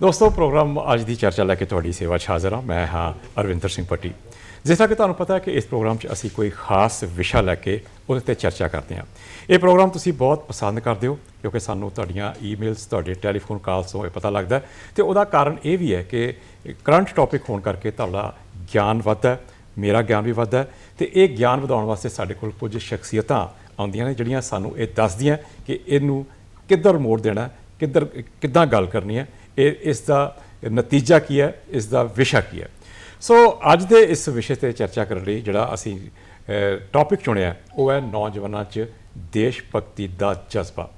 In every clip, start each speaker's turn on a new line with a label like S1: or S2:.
S1: ਦੋਸਤੋ, ਪ੍ਰੋਗਰਾਮ ਅੱਜ ਦੀ ਚਰਚਾ ਲੈ ਕੇ ਤੁਹਾਡੀ ਸੇਵਾ 'ਚ ਹਾਜ਼ਰ ਹਾਂ। ਮੈਂ ਹਾਂ ਅਰਵਿੰਦਰ ਸਿੰਘ ਪੱਟੀ। ਜਿਸ ਤਰ੍ਹਾਂ ਕਿ ਤੁਹਾਨੂੰ ਪਤਾ ਹੈ ਕਿ ਇਸ ਪ੍ਰੋਗਰਾਮ 'ਚ ਅਸੀਂ ਕੋਈ ਖਾਸ ਵਿਸ਼ਾ ਲੈ ਕੇ ਉਹਦੇ ਤੇ ਚਰਚਾ ਕਰਦੇ ਹਾਂ। ਇਹ ਪ੍ਰੋਗਰਾਮ ਤੁਸੀਂ ਬਹੁਤ ਪਸੰਦ ਕਰਦੇ ਹੋ, ਕਿਉਂਕਿ ਸਾਨੂੰ ਤੁਹਾਡੀਆਂ ਈਮੇਲਸ, ਤੁਹਾਡੇ ਟੈਲੀਫੋਨ ਕਾਲਸ ਤੋਂ ਇਹ ਪਤਾ ਲੱਗਦਾ ਹੈ। ਤੇ ਉਹਦਾ ਕਾਰਨ ਇਹ ਵੀ ਹੈ ਕਿ ਕਰੰਟ ਟੌਪਿਕ ਹੋਣ ਕਰਕੇ ਤੁਹਾਡਾ ਗਿਆਨ ਵੱਧਦਾ ਮੇਰਾ ਗਿਆਨ ਵੀ ਵੱਧਦਾ ਹੈ। ਤੇ ਇਹ ਗਿਆਨ ਵਧਾਉਣ ਵਾਸਤੇ ਸਾਡੇ ਕੋਲ ਕੁਝ ਸ਼ਖਸੀਅਤਾਂ ਆਉਂਦੀਆਂ ਨੇ, ਜਿਹੜੀਆਂ ਸਾਨੂੰ ਇਹ ਦੱਸਦੀਆਂ ਕਿ ਇਹਨੂੰ ਕਿੱਧਰ ਮੋੜ ਦੇਣਾ ਕਿੱਧਰ, ਕਿੱਦਾਂ ਗੱਲ ਕਰਨੀ ਹੈ। ਇਹ, ਇਸ ਦਾ ਨਤੀਜਾ ਕੀ ਹੈ? ਇਸ ਦਾ ਵਿਸ਼ਾ ਕੀ ਹੈ? ਸੋ ਅੱਜ ਦੇ ਇਸ ਵਿਸ਼ੇ ਤੇ ਚਰਚਾ ਕਰਨ ਲਈ ਜਿਹੜਾ ਅਸੀਂ ਟੌਪਿਕ ਚੁਣਿਆ, ਉਹ ਹੈ ਨੌਜਵਾਨਾਂ 'ਚ ਦੇਸ਼ ਭਗਤੀ ਦਾ ਜਜ਼ਬਾ।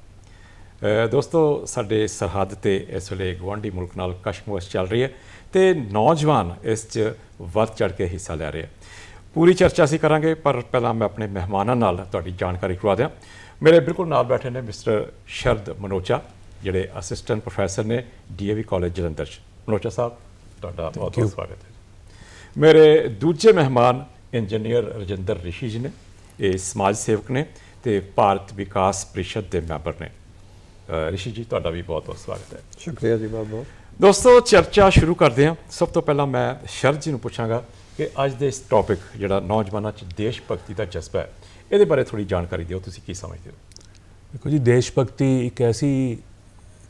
S1: ਦੋਸਤੋ, ਸਾਡੇ ਸਰਹੱਦ ਤੇ ਇਸ ਵੇਲੇ ਗਵਾਂਢੀ ਮੁਲਕ ਨਾਲ ਕਸ਼ਮਕਸ਼ ਚੱਲ ਰਹੀ ਹੈ ਤੇ ਨੌਜਵਾਨ ਇਸ 'ਚ ਵੱਧ ਚੜ ਕੇ ਹਿੱਸਾ ਲੈ ਰਹੇ ਆ ਪੂਰੀ ਚਰਚਾ ਅਸੀਂ ਕਰਾਂਗੇ, ਪਰ ਪਹਿਲਾਂ ਮੈਂ ਆਪਣੇ ਮਹਿਮਾਨਾਂ ਨਾਲ ਤੁਹਾਡੀ ਜਾਣਕਾਰੀ ਕਰਵਾ ਦਿਆਂ। ਮੇਰੇ ਬਿਲਕੁਲ ਨਾਲ ਬੈਠੇ ਨੇ ਮਿਸਟਰ ਸ਼ਰਦ ਮਨੋਚਾ ਜਿਹੜੇ ਅਸਿਸਟੈਂਟ ਪ੍ਰੋਫੈਸਰ ਨੇ ਡੀਏਵੀ ਕਾਲਜ ਜਲੰਧਰ 'ਚ। ਮਨੋਚਾ ਸਾਹਿਬ ਤੁਹਾਡਾ ਬਹੁਤ ਬਹੁਤ ਸਵਾਗਤ ਹੈ ਮੇਰੇ ਦੂਜੇ ਮਹਿਮਾਨ ਇੰਜੀਨੀਅਰ ਰਜਿੰਦਰ ਰਿਸ਼ੀ ਜੀ ਨੇ ਇਹ ਸਮਾਜ ਸੇਵਕ ਨੇ ਤੇ ਭਾਰਤ ਵਿਕਾਸ ਪ੍ਰੀਸ਼ਦ ਦੇ ਮੈਂਬਰ ਨੇ। ਰਿਸ਼ੀ ਜੀ ਤੁਹਾਡਾ ਵੀ ਬਹੁਤ ਬਹੁਤ ਸਵਾਗਤ ਹੈ।
S2: ਸ਼ੁਕਰੀਆ ਜੀ ਬਹੁਤ ਬਹੁਤ
S1: ਦੋਸਤੋ ਚਰਚਾ ਸ਼ੁਰੂ ਕਰਦੇ ਹਾਂ। ਸਭ ਤੋਂ ਪਹਿਲਾਂ ਮੈਂ ਸ਼ਰਦ ਜੀ ਨੂੰ ਪੁੱਛਾਂਗਾ ਕਿ ਅੱਜ ਦੇ ਇਸ ਟੌਪਿਕ ਜਿਹੜਾ ਨੌਜਵਾਨਾਂ 'ਚ ਦੇਸ਼ ਭਗਤੀ ਦਾ ਜਜ਼ਬਾ ਹੈ ਇਹਦੇ ਬਾਰੇ ਥੋੜੀ ਜਾਣਕਾਰੀ ਦਿਓ ਤੁਸੀਂ ਕੀ ਸਮਝਦੇ ਹੋ?
S3: ਦੇਖੋ ਜੀ ਦੇਸ਼ ਭਗਤੀ ਇੱਕ ਐਸੀ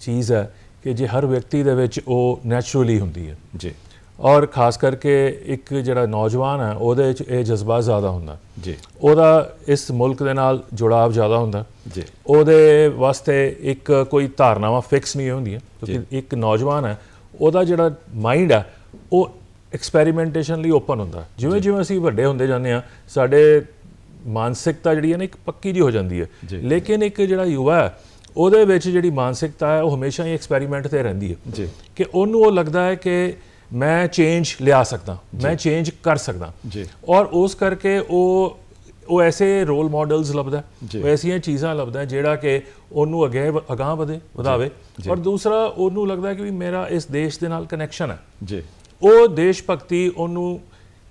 S3: ਚੀਜ਼ ਹੈ ਕਿ ਜੇ ਹਰ ਵਿਅਕਤੀ ਦੇ ਵਿੱਚ ਉਹ ਨੈਚੁਰਲੀ ਹੁੰਦੀ ਹੈ।
S1: ਜੀ।
S3: ਔਰ ਖਾਸ ਕਰਕੇ ਇੱਕ ਜਿਹੜਾ ਨੌਜਵਾਨ ਹੈ ਉਹਦੇ ਵਿੱਚ ਇਹ ਜਜ਼ਬਾ ਜ਼ਿਆਦਾ ਹੁੰਦਾ।
S1: ਜੀ।
S3: ਉਹਦਾ ਇਸ ਮੁਲਕ ਦੇ ਨਾਲ ਜੁੜਾਵ ਜ਼ਿਆਦਾ ਹੁੰਦਾ।
S1: ਜੀ।
S3: ਉਹਦੇ ਵਾਸਤੇ ਇੱਕ ਕੋਈ ਧਾਰਨਾਵਾਂ ਫਿਕਸ ਨਹੀਂ ਹੁੰਦੀਆਂ ਕਿਉਂਕਿ ਇੱਕ ਨੌਜਵਾਨ ਹੈ ਉਹਦਾ ਜਿਹੜਾ ਮਾਈਂਡ ਹੈ ਉਹ ਐਕਸਪੈਰੀਮੈਂਟੇਸ਼ਨ ਲਈ ਓਪਨ ਹੁੰਦਾ। ਜਿਵੇਂ ਜਿਵੇਂ ਅਸੀਂ ਵੱਡੇ ਹੁੰਦੇ ਜਾਂਦੇ ਆ ਸਾਡੇ ਮਾਨਸਿਕਤਾ ਜਿਹੜੀ ਹੈ ਨਾ ਇੱਕ ਪੱਕੀ ਜੀ ਹੋ ਜਾਂਦੀ ਹੈ। ਲੇਕਿਨ ਇੱਕ ਜਿਹੜਾ ਯੁਵਾ ਹੈ ਉਹਦੇ ਵਿੱਚ ਜਿਹੜੀ ਮਾਨਸਿਕਤਾ ਹੈ ਉਹ ਹਮੇਸ਼ਾ ਹੀ ਐਕਸਪੈਰੀਮੈਂਟ ਤੇ ਰਹਿੰਦੀ ਹੈ।
S1: ਜੀ।
S3: ਕਿ ਉਹਨੂੰ ਉਹ ਲੱਗਦਾ ਹੈ ਕਿ ਮੈਂ ਚੇਂਜ ਲਿਆ ਸਕਦਾ ਮੈਂ ਚੇਂਜ ਕਰ ਸਕਦਾ।
S1: ਜੀ।
S3: ਔਰ ਉਸ ਕਰਕੇ ਉਹ ਉਹ ਐਸੇ ਰੋਲ ਮਾਡਲਸ ਲੱਭਦਾ। ਉਹ ਐਸੀਆਂ ਚੀਜ਼ਾਂ ਲੱਭਦਾ ਜਿਹੜਾ ਕਿ ਉਹਨੂੰ ਅੱਗੇ ਅਗਾਂਹ ਵਧੇ ਵਧਾਵੇ। ਔਰ ਦੂਸਰਾ ਉਹਨੂੰ ਲੱਗਦਾ ਕਿ ਵੀ ਮੇਰਾ ਇਸ ਦੇਸ਼ ਦੇ ਨਾਲ ਕਨੈਕਸ਼ਨ ਹੈ।
S1: ਜੀ।
S3: ਉਹ ਦੇਸ਼ ਭਗਤੀ ਉਹਨੂੰ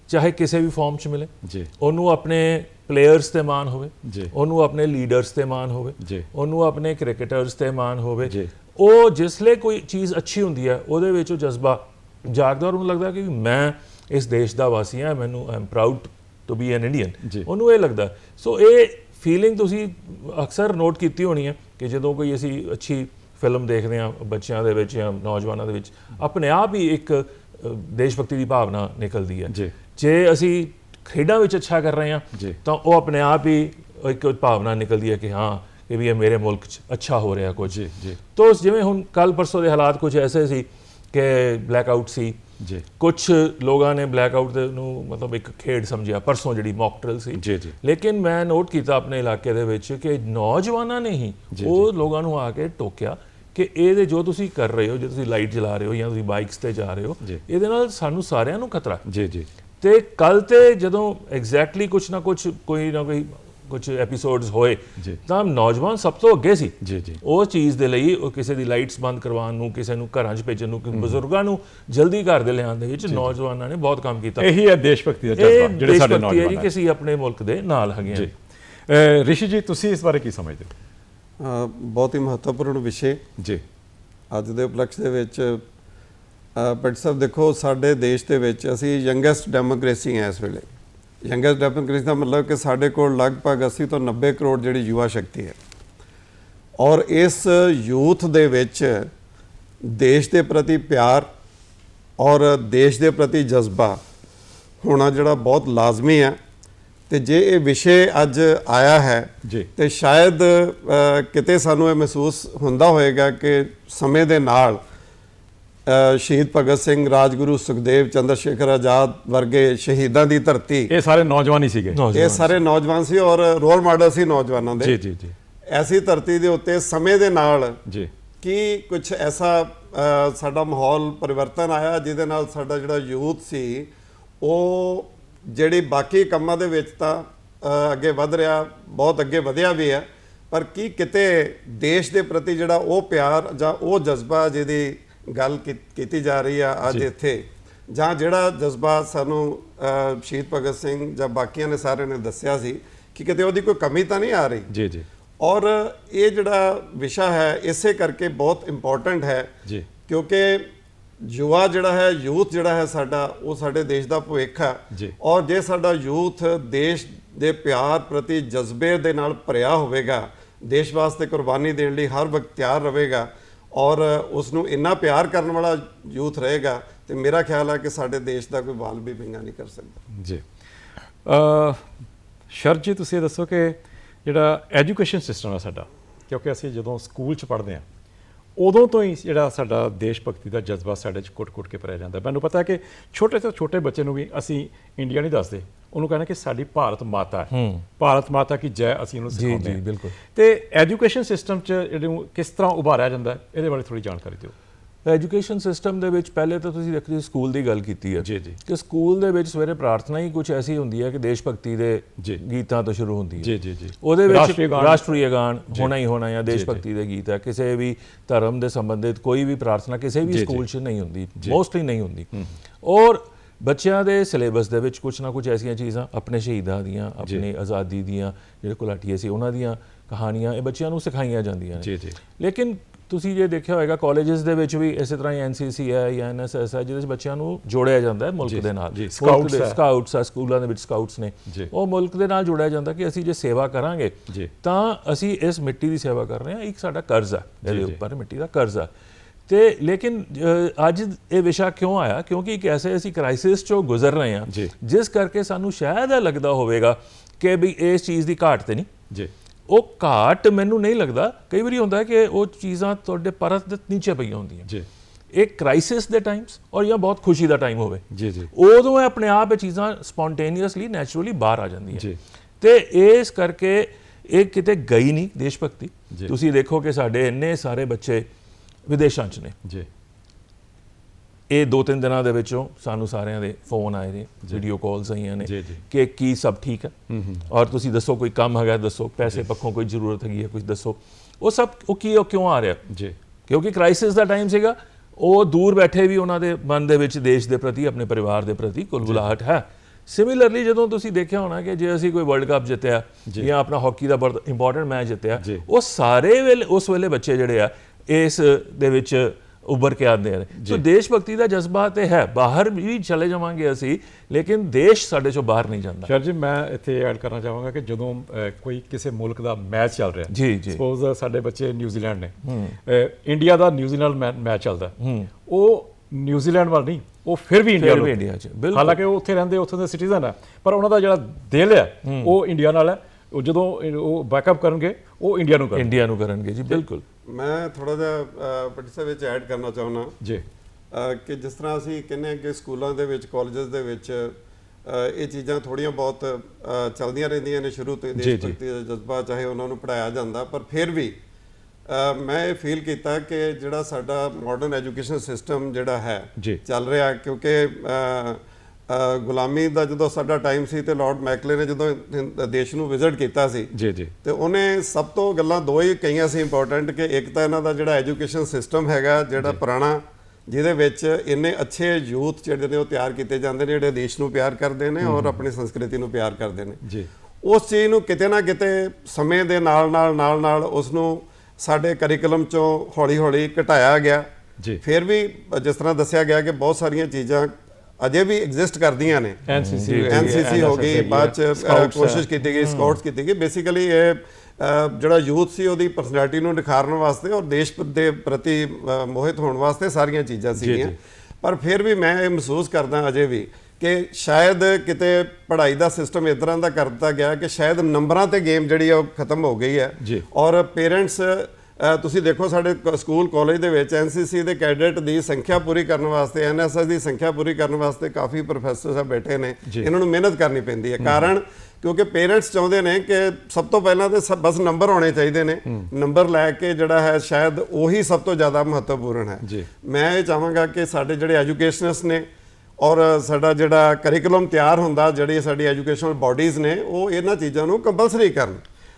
S3: ਚਾਹੇ ਕਿਸੇ ਵੀ ਫਾਰਮ 'ਚ ਮਿਲੇ
S1: ਜੀ।
S3: ਉਹਨੂੰ ਆਪਣੇ ਪਲੇਅਰਸ ਤੇ ਮਾਣ ਹੋਵੇ
S1: ਜੀ।
S3: ਉਹਨੂੰ ਆਪਣੇ ਲੀਡਰਸ ਤੇ ਮਾਣ ਹੋਵੇ
S1: ਜੀ।
S3: ਉਹਨੂੰ ਆਪਣੇ ਕ੍ਰਿਕਟਰਸ ਤੇ ਮਾਣ ਹੋਵੇ। ਉਹ ਜਿਸਲੇ ਕੋਈ ਚੀਜ਼ ਅੱਛੀ ਹੁੰਦੀ ਹੈ ਉਹਦੇ ਵਿੱਚ ਉਹ ਜਜ਼ਬਾ ਜਾਗਦਾ ਔਰ ਉਹਨੂੰ ਲੱਗਦਾ ਕਿ ਮੈਂ ਇਸ ਦੇਸ਼ ਦਾ ਵਾਸੀ ਹਾਂ ਮੈਨੂੰ am proud to be an Indian. ਉਹਨੂੰ ਇਹ ਲੱਗਦਾ ਸੋ ਇਹ ਫੀਲਿੰਗ ਤੁਸੀਂ ਅਕਸਰ ਨੋਟ ਕੀਤੀ ਹੋਣੀ ਹੈ ਕਿ ਜਦੋਂ ਕੋਈ ਅਸੀਂ ਅੱਛੀ ਫਿਲਮ ਦੇਖਦੇ ਹਾਂ ਬੱਚਿਆਂ ਦੇ ਵਿੱਚ ਜਾਂ ਨੌਜਵਾਨਾਂ ਦੇ ਵਿੱਚ ਆਪਣੇ ਆਪ ਹੀ ਇੱਕ ਦੇਸ਼ ਭਗਤੀ ਦੀ ਭਾਵਨਾ ਨਿਕਲਦੀ ਹੈ।
S1: ਜੇ
S3: ਅਸੀਂ ਖੇਡਾਂ ਵਿੱਚ ਅੱਛਾ ਕਰ ਰਹੇ
S1: ਜੀ।
S3: ਤਾਂ ਉਹ ਆਪਣੇ ਆਪ ਹੀ ਇੱਕ ਭਾਵਨਾ ਨਿਕਲਦੀ ਹੈ ਕਿ ਹਾਂ ਕਿ ਵੀ ਇਹ ਮੇਰੇ ਮੁਲਕ 'ਚ ਅੱਛਾ ਹੋ ਰਿਹਾ ਕੁਝ।
S1: ਜੀ ਜੀ।
S3: ਤੋ ਜਿਵੇਂ ਹੁਣ ਕੱਲ ਪਰਸੋਂ ਦੇ ਹਾਲਾਤ ਕੁਝ ਐਸੇ ਸੀ ਕਿ ਬਲੈਕ ਆਊਟ ਸੀ।
S1: ਜੀ।
S3: ਕੁਝ ਲੋਕਾਂ ਨੇ ਬਲੈਕ ਆਊਟ ਨੂੰ ਮਤਲਬ ਇੱਕ ਖੇਡ ਸਮਝਿਆ ਪਰਸੋਂ ਜਿਹੜੀ ਮੌਕ ਡਰਿਲ ਸੀ।
S1: ਜੀ ਜੀ।
S3: ਲੇਕਿਨ ਮੈਂ ਨੋਟ ਕੀਤਾ ਆਪਣੇ ਇਲਾਕੇ ਦੇ ਵਿੱਚ ਕਿ ਨੌਜਵਾਨਾਂ ਨੇ ਹੀ ਉਹ ਲੋਕਾਂ ਨੂੰ ਆ ਕੇ ਟੋਕਿਆ ਕਿ ਇਹਦੇ ਜੋ ਤੁਸੀਂ ਕਰ ਰਹੇ ਹੋ ਜੇ ਤੁਸੀਂ ਲਾਈਟ ਜਲਾ ਰਹੇ ਹੋ ਜਾਂ ਤੁਸੀਂ ਬਾਈਕਸ ਤੇ ਜਾ ਰਹੇ ਹੋ। ਇਹਦੇ ਨਾਲ ਸਾਨੂੰ ਸਾਰਿਆਂ ਨੂੰ ਖਤਰਾ।
S1: ਜੀ ਜੀ।
S3: ਤੇ ਕੱਲ ਤੇ ਜਦੋਂ ਐਗਜ਼ੈਕਟਲੀ ਕੁਝ ਨਾ ਕੁਝ ਕੋਈ ਨਾ ਕੋਈ ਕੁਝ ਐਪੀਸੋਡਸ ਹੋਏ
S1: ਜੀ।
S3: ਤਾਂ ਨੌਜਵਾਨ ਸਭ ਤੋਂ ਅੱਗੇ ਸੀ।
S1: ਜੀ ਜੀ।
S3: ਉਹ ਚੀਜ਼ ਦੇ ਲਈ ਉਹ ਕਿਸੇ ਦੀ ਲਾਈਟਸ ਬੰਦ ਕਰਵਾਉਣ ਨੂੰ ਕਿਸੇ ਨੂੰ ਘਰਾਂ 'ਚ ਭੇਜਣ ਨੂੰ ਕਿਸੇ ਬਜ਼ੁਰਗਾਂ ਨੂੰ ਜਲਦੀ ਘਰ ਦੇ ਲਿਆਉਣ ਦੇ ਵਿੱਚ ਨੌਜਵਾਨਾਂ ਨੇ ਬਹੁਤ ਕੰਮ ਕੀਤਾ।
S1: ਇਹੀ ਹੈ ਦੇਸ਼ ਭਗਤੀ ਦਾ ਜਜ਼ਬਾ ਜਿਹੜੇ ਸਾਡੇ
S3: ਹੈ ਜੀ
S1: ਨੌਜਵਾਨ
S3: ਕਿ ਅਸੀਂ ਆਪਣੇ ਮੁਲਕ ਦੇ ਨਾਲ ਹੈਗੇ
S1: ਜੀ। ਰਿਸ਼ੀ ਜੀ ਤੁਸੀਂ ਇਸ ਬਾਰੇ ਕੀ ਸਮਝਦੇ ਹੋ?
S2: ਬਹੁਤ ਹੀ ਮਹੱਤਵਪੂਰਨ ਵਿਸ਼ੇ।
S1: ਜੀ।
S2: ਅੱਜ ਦੇ ਉਪਲਕਸ਼ ਦੇ ਵਿੱਚ ਭੱਟ ਸਾਹਿਬ ਦੇਖੋ ਸਾਡੇ ਦੇਸ਼ ਦੇ ਵਿੱਚ ਅਸੀਂ ਯੰਗੈਸਟ ਡੈਮੋਕ੍ਰੇਸੀ ਹਾਂ ਇਸ ਵੇਲੇ। ਯੰਗੈਸਟ ਡੈਮੋਕ੍ਰੇਸੀ ਦਾ ਮਤਲਬ ਕਿ ਸਾਡੇ ਕੋਲ ਲਗਭਗ 80 ਤੋਂ 90 ਕਰੋੜ ਜਿਹੜੀ ਯੁਵਾ ਸ਼ਕਤੀ ਹੈ। ਔਰ ਇਸ ਯੂਥ ਦੇ ਵਿੱਚ ਦੇਸ਼ ਦੇ ਪ੍ਰਤੀ ਪਿਆਰ ਔਰ ਦੇਸ਼ ਦੇ ਪ੍ਰਤੀ ਜਜ਼ਬਾ ਹੋਣਾ ਜਿਹੜਾ ਬਹੁਤ ਲਾਜ਼ਮੀ ਹੈ। ਤੇ ਜੇ ਇਹ ਵਿਸ਼ੇ ਅੱਜ ਆਇਆ ਹੈ
S1: ਜੀ।
S2: ਤੇ ਸ਼ਾਇਦ ਕਿਤੇ ਸਾਨੂੰ ਇਹ ਮਹਿਸੂਸ ਹੁੰਦਾ ਹੋਵੇਗਾ ਕਿ ਸਮੇਂ ਦੇ ਨਾਲ ਸ਼ਹੀਦ ਭਗਤ ਸਿੰਘ ਰਾਜਗੁਰੂ ਸੁਖਦੇਵ ਚੰਦਰ ਸ਼ੇਖਰ ਆਜ਼ਾਦ ਵਰਗੇ ਸ਼ਹੀਦਾਂ ਦੀ ਧਰਤੀ।
S1: ਇਹ ਸਾਰੇ ਨੌਜਵਾਨ ਹੀ ਸੀਗੇ।
S2: ਇਹ ਸਾਰੇ ਨੌਜਵਾਨ ਸੀ ਔਰ ਰੋਲ ਮਾਡਲ ਸੀ ਨੌਜਵਾਨਾਂ ਦੇ।
S1: ਜੀ ਜੀ ਜੀ।
S2: ਐਸੀ ਧਰਤੀ ਦੇ ਉੱਤੇ ਸਮੇਂ ਦੇ ਨਾਲ
S1: ਜੀ।
S2: ਕੀ ਕੁਝ ਐਸਾ ਸਾਡਾ ਮਾਹੌਲ ਪਰਿਵਰਤਨ ਆਇਆ ਜਿਹਦੇ ਨਾਲ ਸਾਡਾ ਜਿਹੜਾ ਯੂਥ ਸੀ ਉਹ ਜਿਹੜੀ ਬਾਕੀ ਕੰਮਾਂ ਦੇ ਵਿੱਚ ਤਾਂ ਅੱਗੇ ਵਧ ਰਿਹਾ ਬਹੁਤ ਅੱਗੇ ਵਧਿਆ ਵੀ ਹੈ ਪਰ ਕੀ ਕਿਤੇ ਦੇਸ਼ ਦੇ ਪ੍ਰਤੀ ਜਿਹੜਾ ਉਹ ਪਿਆਰ ਜਾਂ ਉਹ ਜਜ਼ਬਾ ਜਿਹਦੀ ਗੱਲ ਕੀਤੀ ਜਾ ਰਹੀ ਆ ਅੱਜ ਇੱਥੇ। ਜਾਂ ਜਿਹੜਾ ਜਜ਼ਬਾ ਸਾਨੂੰ ਸ਼ਹੀਦ ਭਗਤ ਸਿੰਘ ਜਾਂ ਬਾਕੀਆਂ ਨੇ ਸਾਰਿਆਂ ਨੇ ਦੱਸਿਆ ਸੀ ਕਿ ਕਿਤੇ ਉਹਦੀ ਕੋਈ ਕਮੀ ਤਾਂ ਨਹੀਂ ਆ ਰਹੀ?
S1: ਜੀ ਜੀ।
S2: ਔਰ ਇਹ ਜਿਹੜਾ ਵਿਸ਼ਾ ਹੈ ਇਸੇ ਕਰਕੇ ਬਹੁਤ ਇੰਪੋਰਟੈਂਟ ਹੈ
S1: ਜੀ।
S2: ਕਿਉਂਕਿ ਯੁਵਾ ਜਿਹੜਾ ਹੈ ਯੂਥ ਜਿਹੜਾ ਹੈ ਸਾਡਾ ਉਹ ਸਾਡੇ ਦੇਸ਼ ਦਾ ਭਵਿੱਖ ਹੈ।
S1: ਜੀ।
S2: ਔਰ ਜੇ ਸਾਡਾ ਯੂਥ ਦੇਸ਼ ਦੇ ਪਿਆਰ ਪ੍ਰਤੀ ਜਜ਼ਬੇ ਦੇ ਨਾਲ ਭਰਿਆ ਹੋਵੇਗਾ ਦੇਸ਼ ਵਾਸਤੇ ਕੁਰਬਾਨੀ ਦੇਣ ਲਈ ਹਰ ਵਕਤ ਤਿਆਰ ਰਹੇਗਾ ਔਰ ਉਸ ਨੂੰ ਇੰਨਾ ਪਿਆਰ ਕਰਨ ਵਾਲਾ ਯੂਥ ਰਹੇਗਾ ਤੇ ਮੇਰਾ ਖਿਆਲ ਹੈ ਕਿ ਸਾਡੇ ਦੇਸ਼ ਦਾ ਕੋਈ ਵਾਲ ਵੀ ਵਿੰਗਾ ਨਹੀਂ ਕਰ ਸਕਦਾ।
S1: ਜੀ। ਅ ਸ਼ਰਤ ਜੀ ਤੁਸੀਂ ਇਹ ਦੱਸੋ ਕਿ ਜਿਹੜਾ ਐਜੂਕੇਸ਼ਨ ਸਿਸਟਮ ਹੈ ਸਾਡਾ, ਕਿਉਂਕਿ ਅਸੀਂ ਜਦੋਂ ਸਕੂਲ 'ਚ ਪੜ੍ਹਦੇ ਹਾਂ, ਉਦੋਂ ਤੋਂ ਹੀ ਜਿਹੜਾ ਸਾਡਾ ਦੇਸ਼ ਭਗਤੀ ਦਾ ਜਜ਼ਬਾ ਸਾਡੇ 'ਚ ਕੁੱਟ-ਕੁੱਟ ਕੇ ਭਰਿਆ ਜਾਂਦਾ। ਮੈਨੂੰ ਪਤਾ ਹੈ ਕਿ ਛੋਟੇ ਤੋਂ ਛੋਟੇ ਬੱਚੇ ਨੂੰ ਵੀ ਅਸੀਂ ਇੰਡੀਆ ਨਹੀਂ ਦੱਸਦੇ। ਉਹਨੂੰ ਕਹਿੰਦੇ ਕਿ ਸਾਡੀ ਭਾਰਤ ਮਾਤਾ ਹੈ ਭਾਰਤ ਮਾਤਾ ਕੀ ਜੈ ਅਸੀਂ ਉਹਨੂੰ
S3: ਜੀ,
S1: ਸਿਖਾਉਂਦੇ
S3: ਜੀ,
S1: ਹਾਂ
S3: ਬਿਲਕੁਲ।
S1: ਤੇ ਐਜੂਕੇਸ਼ਨ ਸਿਸਟਮ 'ਚ ਇਹਨੂੰ ਕਿਸ ਤਰ੍ਹਾਂ ਉਭਾਰਿਆ ਜਾਂਦਾ ਹੈ ਇਹਦੇ ਬਾਰੇ ਥੋੜੀ ਜਾਣਕਾਰੀ ਦਿਓ
S3: ਐਜੂਕੇਸ਼ਨ ਸਿਸਟਮ ਦੇ ਵਿੱਚ ਪਹਿਲੇ ਤਾਂ ਤੁਸੀਂ ਦੇਖੋ ਜੀ ਸਕੂਲ ਦੀ ਗੱਲ ਕੀਤੀ ਹੈ
S1: ਜੀ, ਜੀ।
S3: ਕਿ ਸਕੂਲ ਦੇ ਵਿੱਚ ਸਵੇਰੇ ਪ੍ਰਾਰਥਨਾ ਹੀ ਕੁਝ ਐਸੀ ਹੁੰਦੀ ਹੈ ਕਿ ਦੇਸ਼ ਭਗਤੀ ਦੇ
S1: ਜੀ।
S3: ਗੀਤਾਂ ਤੋਂ ਸ਼ੁਰੂ ਹੁੰਦੀ ਹੈ
S1: ਜੀ, ਜੀ, ਜੀ।
S3: ਉਹਦੇ ਵਿੱਚ
S1: ਰਾਸ਼ਟਰੀ ਗਾਨ
S3: ਹੋਣਾ ਹੀ ਹੋਣਾ ਜਾਂ
S1: ਜੀ,
S3: ਦੇਸ਼
S1: ਜੀ।
S3: ਭਗਤੀ ਦੇ ਗੀਤ ਹੈ ਕਿਸੇ ਵੀ ਧਰਮ ਦੇ ਸੰਬੰਧਿਤ ਕੋਈ ਵੀ ਪ੍ਰਾਰਥਨਾ ਕਿਸੇ ਵੀ
S1: ਜੀ,
S3: ਸਕੂਲ
S1: ਜੀ।
S3: 'ਚ ਨਹੀਂ ਹੁੰਦੀ ਮੋਸਟਲੀ ਨਹੀਂ ਹੁੰਦੀ ਔਰ ਬੱਚਿਆਂ ਦੇ ਸਿਲੇਬਸ ਦੇ ਵਿੱਚ ਕੁਝ ਨਾ ਕੁਝ ਐਸੀਆਂ ਚੀਜ਼ਾਂ ਆਪਣੇ ਸ਼ਹੀਦਾਂ ਦੀਆਂ ਆਪਣੀ ਆਜ਼ਾਦੀ ਦੀਆਂ ਜਿਹੜੇ ਕੁਲਾਟੀਏ ਸੀ ਉਹਨਾਂ ਦੀਆਂ ਕਹਾਣੀਆਂ ਇਹ ਬੱਚਿਆਂ ਨੂੰ ਸਿਖਾਈਆਂ ਜਾਂਦੀਆਂ ਨੇ
S1: ਜੀ, ਜੀ।
S3: ਲੇਕਿਨ ਤੁਸੀਂ ਜੇ ਦੇਖਿਆ ਹੋਵੇਗਾ ਕਾਲਜਸ ਦੇ ਵਿੱਚ ਵੀ ਇਸੇ ਤਰ੍ਹਾਂ ਹੀ ਐਨਸੀਸੀ ਹੈ ਜਾਂ ਐਨਐਸਐਸ ਹੈ ਜਿਹਦੇ ਵਿੱਚ ਬੱਚਿਆਂ ਨੂੰ ਜੋੜਿਆ ਜਾਂਦਾ ਹੈ ਮੁਲਕ ਦੇ ਨਾਲ
S1: ਹੈ।
S3: ਸਕਾਊਟਸ ਆ ਸਕੂਲਾਂ ਦੇ ਵਿੱਚ ਸਕਾਊਟਸ ਨੇ। ਉਹ ਮੁਲਕ ਦੇ ਨਾਲ ਜੋੜਿਆ ਜਾਂਦਾ ਕਿ ਅਸੀਂ ਜੇ ਸੇਵਾ ਕਰਾਂਗੇ। ਤਾਂ ਅਸੀਂ ਇਸ ਮਿੱਟੀ ਦੀ ਸੇਵਾ ਕਰ ਰਹੇ ਹਾਂ ਇੱਕ ਸਾਡਾ ਕਰਜ਼ ਇਹਦੇ। ਉੱਪਰ ਮਿੱਟੀ ਦਾ ਕਰਜ਼ ਤੇ ਲੇਕਿਨ ਅੱਜ ਇਹ ਵਿਸ਼ਾ ਕਿਉਂ ਆਇਆ? ਕਿਉਂਕਿ ਇੱਕ ਐਸੇ ਅਸੀਂ ਕ੍ਰਾਈਸਿਸ ਚੋਂ ਗੁਜ਼ਰ ਰਹੇ ਹਾਂ। ਜਿਸ ਕਰਕੇ ਸਾਨੂੰ ਸ਼ਾਇਦ ਇਹ ਲੱਗਦਾ ਹੋਵੇਗਾ ਕਿ ਵੀ ਇਸ ਚੀਜ਼ ਦੀ ਘਾਟ ਤੇ ਨਹੀਂ।
S1: ਜੀ।
S3: ਉਹ ਘਾਟ ਮੈਨੂੰ ਨਹੀਂ ਲੱਗਦਾ। ਕਈ ਵਾਰੀ ਹੁੰਦਾ ਹੈ ਕਿ ਉਹ ਚੀਜ਼ਾਂ ਤੁਹਾਡੇ ਪਰਤ ਦੇ ਨੀਚੇ ਪਈਆਂ ਹੁੰਦੀਆਂ।
S1: ਜੀ।
S3: ਇੱਕ ਕ੍ਰਾਈਸਿਸ ਦੇ ਟਾਈਮਸ ਔਰ ਜਾਂ ਬਹੁਤ ਖੁਸ਼ੀ ਦਾ ਟਾਈਮ ਹੋਵੇ।
S1: ਜੀ ਜੀ।
S3: ਉਦੋਂ ਆਪਣੇ ਆਪ ਇਹ ਚੀਜ਼ਾਂ ਸਪੌਂਟੇਨੀਅਸਲੀ ਨੈਚੁਰਲੀ ਬਾਹਰ ਆ ਜਾਂਦੀਆਂ।
S1: ਜੀ।
S3: ਤੇ ਇਸ ਕਰਕੇ ਇਹ ਕਿਤੇ ਗਈ ਨਹੀਂ ਦੇਸ਼ ਭਗਤੀ। ਤੁਸੀਂ ਦੇਖੋ ਕਿ ਸਾਡੇ ਇੰਨੇ ਸਾਰੇ ਬੱਚੇ ਵਿਦੇਸ਼ਾਂ 'ਚ ਨੇ।
S1: ਜੀ।
S3: ਇਹ ਦੋ ਤਿੰਨ ਦਿਨਾਂ ਦੇ ਵਿੱਚੋਂ ਸਾਨੂੰ ਸਾਰਿਆਂ ਦੇ ਫੋਨ ਆਏ ਨੇ ਵੀਡੀਓ ਕਾਲਸ ਆਈਆਂ ਨੇ। ਕਿ ਕੀ ਸਭ ਠੀਕ ਹੈ। ਔਰ ਤੁਸੀਂ ਦੱਸੋ ਕੋਈ ਕੰਮ ਹੈਗਾ ਦੱਸੋ ਪੈਸੇ ਪੱਖੋਂ ਕੋਈ ਜ਼ਰੂਰਤ ਹੈਗੀ ਹੈ ਕੁਝ ਦੱਸੋ। ਉਹ ਸਭ ਉਹ ਕੀ ਉਹ ਕਿਉਂ ਆ ਰਿਹਾ?
S1: ਜੀ।
S3: ਕਿਉਂਕਿ ਕ੍ਰਾਈਸਿਸ ਦਾ ਟਾਈਮ ਸੀਗਾ ਉਹ ਦੂਰ ਬੈਠੇ ਵੀ ਉਹਨਾਂ ਦੇ ਮਨ ਦੇ ਵਿੱਚ ਦੇਸ਼ ਦੇ ਪ੍ਰਤੀ ਆਪਣੇ ਪਰਿਵਾਰ ਦੇ ਪ੍ਰਤੀ ਕੁਲਬੁਲਾਹਟ ਹੈ। ਸਿਮਿਲਰਲੀ ਜਦੋਂ ਤੁਸੀਂ ਦੇਖਿਆ ਹੋਣਾ ਕਿ ਜੇ ਅਸੀਂ ਕੋਈ ਵਰਲਡ ਕੱਪ ਜਿੱਤਿਆ ਜਾਂ। ਆਪਣਾ ਹਾਕੀ ਦਾ ਬਹੁਤ ਇੰਪੋਰਟੈਂਟ ਮੈਚ ਜਿੱਤਿਆ। ਉਹ ਸਾਰੇ ਵੇਲੇ ਉਸ ਵੇਲੇ ਬੱਚੇ ਜਿਹੜੇ ਆ ਇਸ ਦੇ ਵਿੱਚ ਉੱਭਰ ਕੇ ਆਉਂਦੇ ਨੇ ਸੋ ਦੇਸ਼ ਭਗਤੀ ਦਾ ਜਜ਼ਬਾ ਤੇ ਹੈ। ਬਾਹਰ ਵੀ ਚਲੇ ਜਾਵਾਂਗੇ ਅਸੀਂ ਲੇਕਿਨ ਦੇਸ਼ ਸਾਡੇ ਚੋਂ ਬਾਹਰ ਨਹੀਂ ਜਾਂਦਾ।
S1: ਸ਼ਰ ਜੀ ਮੈਂ ਇੱਥੇ ਐਡ ਕਰਨਾ ਚਾਹਾਂਗਾ ਕਿ ਜਦੋਂ ਕੋਈ ਕਿਸੇ ਮੁਲਕ ਦਾ ਮੈਚ ਚੱਲ ਰਿਹਾ
S3: ਜੀ, ਜੀ।
S1: ਸਪੋਜ਼ ਸਾਡੇ ਬੱਚੇ ਨਿਊਜ਼ੀਲੈਂਡ ਨੇ ਇੰਡੀਆ ਦਾ ਨਿਊਜ਼ੀਲੈਂਡ ਮੈਚ ਚੱਲਦਾ। ਉਹ ਨਿਊਜ਼ੀਲੈਂਡ ਵੱਲ ਨਹੀਂ ਉਹ ਫਿਰ ਵੀ ਇੰਡੀਆ
S3: ਬਿਲਕੁਲ।
S1: ਹਾਲਾਂਕਿ ਉਹ ਉੱਥੇ ਰਹਿੰਦੇ ਉੱਥੋਂ ਦੇ ਸਿਟੀਜ਼ਨ ਆ ਪਰ ਉਹਨਾਂ ਦਾ ਜਿਹੜਾ ਦਿਲ ਹੈ। ਉਹ ਇੰਡੀਆ ਨਾਲ ਹੈ। ਉਹ ਜਦੋਂ ਉਹ ਬੈਕਅਪ ਕਰਨਗੇ ਉਹ ਇੰਡੀਆ ਨੂੰ ਕਰਨਗੇ।
S3: ਇੰਡੀਆ ਨੂੰ ਕਰਨਗੇ ਜੀ ਬਿਲਕੁਲ।
S2: ਮੈਂ ਥੋੜਾ ਜਿਹਾ ਪਟੀ ਸਾਹਿਬ ਵਿੱਚ ਐਡ ਕਰਨਾ ਚਾਹੁੰਦਾ।
S1: ਜੀ।
S2: ਕਿ ਜਿਸ ਤਰ੍ਹਾਂ ਅਸੀਂ ਕਹਿੰਦੇ ਹਾਂ ਕਿ ਸਕੂਲਾਂ ਦੇ ਵਿੱਚ ਕਾਲਜਸ ਦੇ ਵਿੱਚ ਇਹ ਚੀਜ਼ਾਂ ਥੋੜੀਆਂ ਬਹੁਤ ਚੱਲਦੀਆਂ ਰਹਿੰਦੀਆਂ ਨੇ ਸ਼ੁਰੂ ਤੋਂ ਦੇਸ਼। ਭਗਤੀ ਦਾ ਜਜ਼ਬਾ ਚਾਹੇ ਉਹਨਾਂ ਨੂੰ ਪੜਾਇਆ ਜਾਂਦਾ ਪਰ ਫਿਰ ਵੀ ਮੈਂ ਇਹ ਫੀਲ ਕੀਤਾ ਕਿ ਜਿਹੜਾ ਸਾਡਾ ਮਾਡਰਨ ਐਜੂਕੇਸ਼ਨ ਸਿਸਟਮ ਜਿਹੜਾ ਹੈ
S1: ਜੀ।
S2: ਚੱਲ ਰਿਹਾ ਕਿਉਂਕਿ ਗੁਲਾਮੀ ਦਾ ਜਦੋਂ ਸਾਡਾ ਟਾਈਮ ਸੀ ਤੇ ਲਾਰਡ ਮੈਕਲੇ ਨੇ ਜਦੋਂ ਦੇਸ਼ ਨੂੰ ਵਿਜ਼ਿਟ ਕੀਤਾ ਸੀ
S1: ਜੀ ਜੀ।
S2: ਤੇ ਉਹਨੇ ਸਭ ਤੋਂ ਗੱਲਾਂ ਦੋ ਹੀ ਕਹੀਆਂ ਸੀ ਇੰਪੋਰਟੈਂਟ ਕਿ ਇੱਕ ਤਾਂ ਇਹਨਾਂ ਦਾ ਜਿਹੜਾ ਐਜੂਕੇਸ਼ਨ ਸਿਸਟਮ ਹੈਗਾ ਜਿਹੜਾ ਪੁਰਾਣਾ ਜਿਹਦੇ ਵਿੱਚ ਇੰਨੇ ਅੱਛੇ ਯੂਥ ਜਿਹੜੇ ਨੇ ਉਹ ਤਿਆਰ ਕੀਤੇ ਜਾਂਦੇ ਨੇ ਜਿਹੜੇ ਦੇਸ਼ ਨੂੰ ਪਿਆਰ ਕਰਦੇ ਨੇ ਔਰ ਆਪਣੀ ਸੰਸਕ੍ਰਿਤੀ ਨੂੰ ਪਿਆਰ ਕਰਦੇ ਨੇ।
S1: ਜੀ।
S2: ਉਸ ਚੀਜ਼ ਨੂੰ ਕਿਤੇ ਨਾ ਕਿਤੇ ਸਮੇਂ ਦੇ ਨਾਲ ਨਾਲ ਨਾਲ ਨਾਲ ਉਸ ਨੂੰ ਸਾਡੇ ਕਰਿਕੂਲਮ ਚੋਂ ਹੌਲੀ ਹੌਲੀ ਘਟਾਇਆ ਗਿਆ।
S1: ਜੀ।
S2: ਫਿਰ ਵੀ ਜਿਸ ਤਰ੍ਹਾਂ ਦੱਸਿਆ ਗਿਆ ਕਿ ਬਹੁਤ ਸਾਰੀਆਂ ਚੀਜ਼ਾਂ ਅਜੇ ਵੀ ਐਗਜ਼ਿਸਟ ਕਰਦੀਆਂ ਨੇ।
S1: ਐਨਸੀਸੀ
S2: ਐਨਸੀਸੀ ਹੋ ਗਈ ਬਾਅਦ ਚ ਕੋਸ਼ਿਸ਼ ਕੀਤੀ ਗਈ ਸਕਾਊਟਸ ਕੀਤੀ ਗਈ। ਬੇਸਿਕਲੀ ਇਹ ਜਿਹੜਾ ਯੂਥ ਸੀ ਉਹਦੀ ਪਰਸਨੈਲਿਟੀ ਨੂੰ ਨਿਖਾਰਨ ਵਾਸਤੇ ਔਰ ਦੇਸ਼ ਦੇ ਪ੍ਰਤੀ ਮੋਹਿਤ ਹੋਣ ਵਾਸਤੇ ਸਾਰੀਆਂ ਚੀਜ਼ਾਂ ਸੀਗੀਆਂ। ਪਰ ਫਿਰ ਵੀ ਮੈਂ ਇਹ ਮਹਿਸੂਸ ਕਰਦਾ ਅਜੇ ਵੀ ਕਿ ਸ਼ਾਇਦ ਕਿਤੇ ਪੜ੍ਹਾਈ ਦਾ ਸਿਸਟਮ ਇਸ ਤਰ੍ਹਾਂ ਦਾ ਕਰ ਦਿੱਤਾ ਗਿਆ ਕਿ ਸ਼ਾਇਦ ਨੰਬਰਾਂ ਤੇ ਗੇਮ ਜਿਹੜੀ ਆ ਉਹ ਖਤਮ ਹੋ ਗਈ ਹੈ।
S1: ਜੀ।
S2: ਔਰ ਪੇਰੈਂਟਸ ਤੁਸੀਂ ਦੇਖੋ ਸਾਡੇ ਸਕੂਲ ਕਾਲਜ ਦੇ ਵਿੱਚ ਐਨਸੀਸੀ ਦੇ ਕੈਡਟ ਦੀ ਸੰਖਿਆ ਪੂਰੀ ਕਰਨ ਵਾਸਤੇ ਐਨਐਸਐਸ ਦੀ ਸੰਖਿਆ ਪੂਰੀ ਕਰਨ ਵਾਸਤੇ ਕਾਫੀ ਪ੍ਰੋਫੈਸਰ ਸਾਹਿਬ ਬੈਠੇ ਨੇ। ਇਹਨਾਂ ਨੂੰ ਮਿਹਨਤ ਕਰਨੀ ਪੈਂਦੀ ਹੈ। ਕਾਰਨ ਕਿਉਂਕਿ ਪੇਰੈਂਟਸ ਚਾਹੁੰਦੇ ਨੇ ਕਿ ਸਭ ਤੋਂ ਪਹਿਲਾਂ ਤੇ ਬਸ ਨੰਬਰ ਹੋਣੇ ਚਾਹੀਦੇ ਨੇ। ਨੰਬਰ ਲੈ ਕੇ ਜਿਹੜਾ ਹੈ ਸ਼ਾਇਦ ਉਹੀ ਸਭ ਤੋਂ ਜ਼ਿਆਦਾ ਮਹੱਤਵਪੂਰਨ ਹੈ। ਮੈਂ ਇਹ ਚਾਹਾਂਗਾ ਕਿ ਸਾਡੇ ਜਿਹੜੇ ਐਜੂਕੇਸ਼ਨਿਸਟ ਨੇ ਔਰ ਸਾਡਾ ਜਿਹੜਾ ਕਰਿਕੂਲਮ ਤਿਆਰ ਹੁੰਦਾ ਜਿਹੜੀ ਸਾਡੀ ਐਜੂਕੇਸ਼ਨਲ ਬਾਡੀਜ਼ ਨੇ ਉਹ ਇਹਨਾਂ ਚੀਜ਼ਾਂ ਨੂੰ ਕੰਪਲਸਰੀ ਕਰਨ।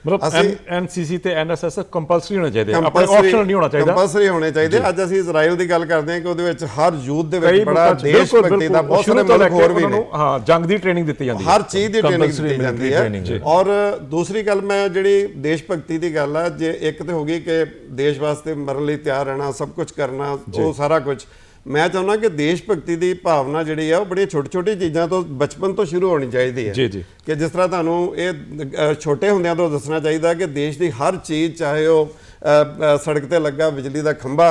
S1: ਮਤਲਬ ਐਨਸੀਸੀ ਤੇ ਐਨਐਸਐਸ ਕੰਪਲਸਰੀ ਹੋਣੇ ਚਾਹੀਦੇ ਆਪਣੇ ਆਪਸ਼ਨਲ ਨਹੀਂ ਹੋਣਾ ਚਾਹੀਦਾ।
S2: ਕੰਪਲਸਰੀ ਹੋਣੇ ਚਾਹੀਦੇ। ਅੱਜ ਅਸੀਂ ਇਜ਼ਰਾਈਲ ਦੀ ਗੱਲ ਕਰਦੇ ਹਾਂ ਕਿ ਉਹਦੇ ਵਿੱਚ ਹਰ ਯੂਥ ਦੇ ਵਿੱਚ ਬੜਾ ਦੇਸ਼ ਭਗਤੀ ਦਾ ਬਹੁਤ ਸਾਰੇ ਮੁਲਕ ਹੋਰ ਵੀ ਨੇ।
S1: ਹਾਂ ਜੰਗ ਦੀ ਟ੍ਰੇਨਿੰਗ ਦਿੱਤੀ ਜਾਂਦੀ ਹੈ।
S2: ਹਰ ਚੀਜ਼ ਦੀ ਟ੍ਰੇਨਿੰਗ ਦਿੱਤੀ ਜਾਂਦੀ ਹੈ। ਔਰ ਦੂਸਰੀ ਗੱਲ ਮੈਂ ਜਿਹੜੀ ਦੇਸ਼ ਭਗਤੀ ਦੀ ਗੱਲ ਆ ਜੇ ਇੱਕ ਤੇ ਹੋ ਗਈ ਕਿ ਦੇਸ਼ ਵਾਸਤੇ ਮਰਨ ਲਈ ਤਿਆਰ ਰਹਿਣਾ ਸਭ ਕੁਝ ਕਰਨਾ ਉਹ ਸਾਰਾ ਕੁਝ। ਮੈਂ ਚਾਹੁੰਦਾ ਕਿ ਦੇਸ਼ ਭਗਤੀ ਦੀ ਭਾਵਨਾ ਜਿਹੜੀ ਆ ਉਹ ਬੜੀਆਂ ਛੋਟੀ ਛੋਟੀ ਚੀਜ਼ਾਂ ਤੋਂ ਬਚਪਨ ਤੋਂ ਸ਼ੁਰੂ ਹੋਣੀ ਚਾਹੀਦੀ ਹੈ
S1: ਜੀ, ਜੀ।
S2: ਕਿ ਜਿਸ ਤਰ੍ਹਾਂ ਤੁਹਾਨੂੰ ਇਹ ਛੋਟੇ ਹੁੰਦਿਆਂ ਤੋਂ ਦੱਸਣਾ ਚਾਹੀਦਾ ਕਿ ਦੇਸ਼ ਦੀ ਹਰ ਚੀਜ਼ ਚਾਹੇ ਉਹ ਸੜਕ ਤੇ ਲੱਗਾ ਬਿਜਲੀ ਦਾ ਖੰਭਾ।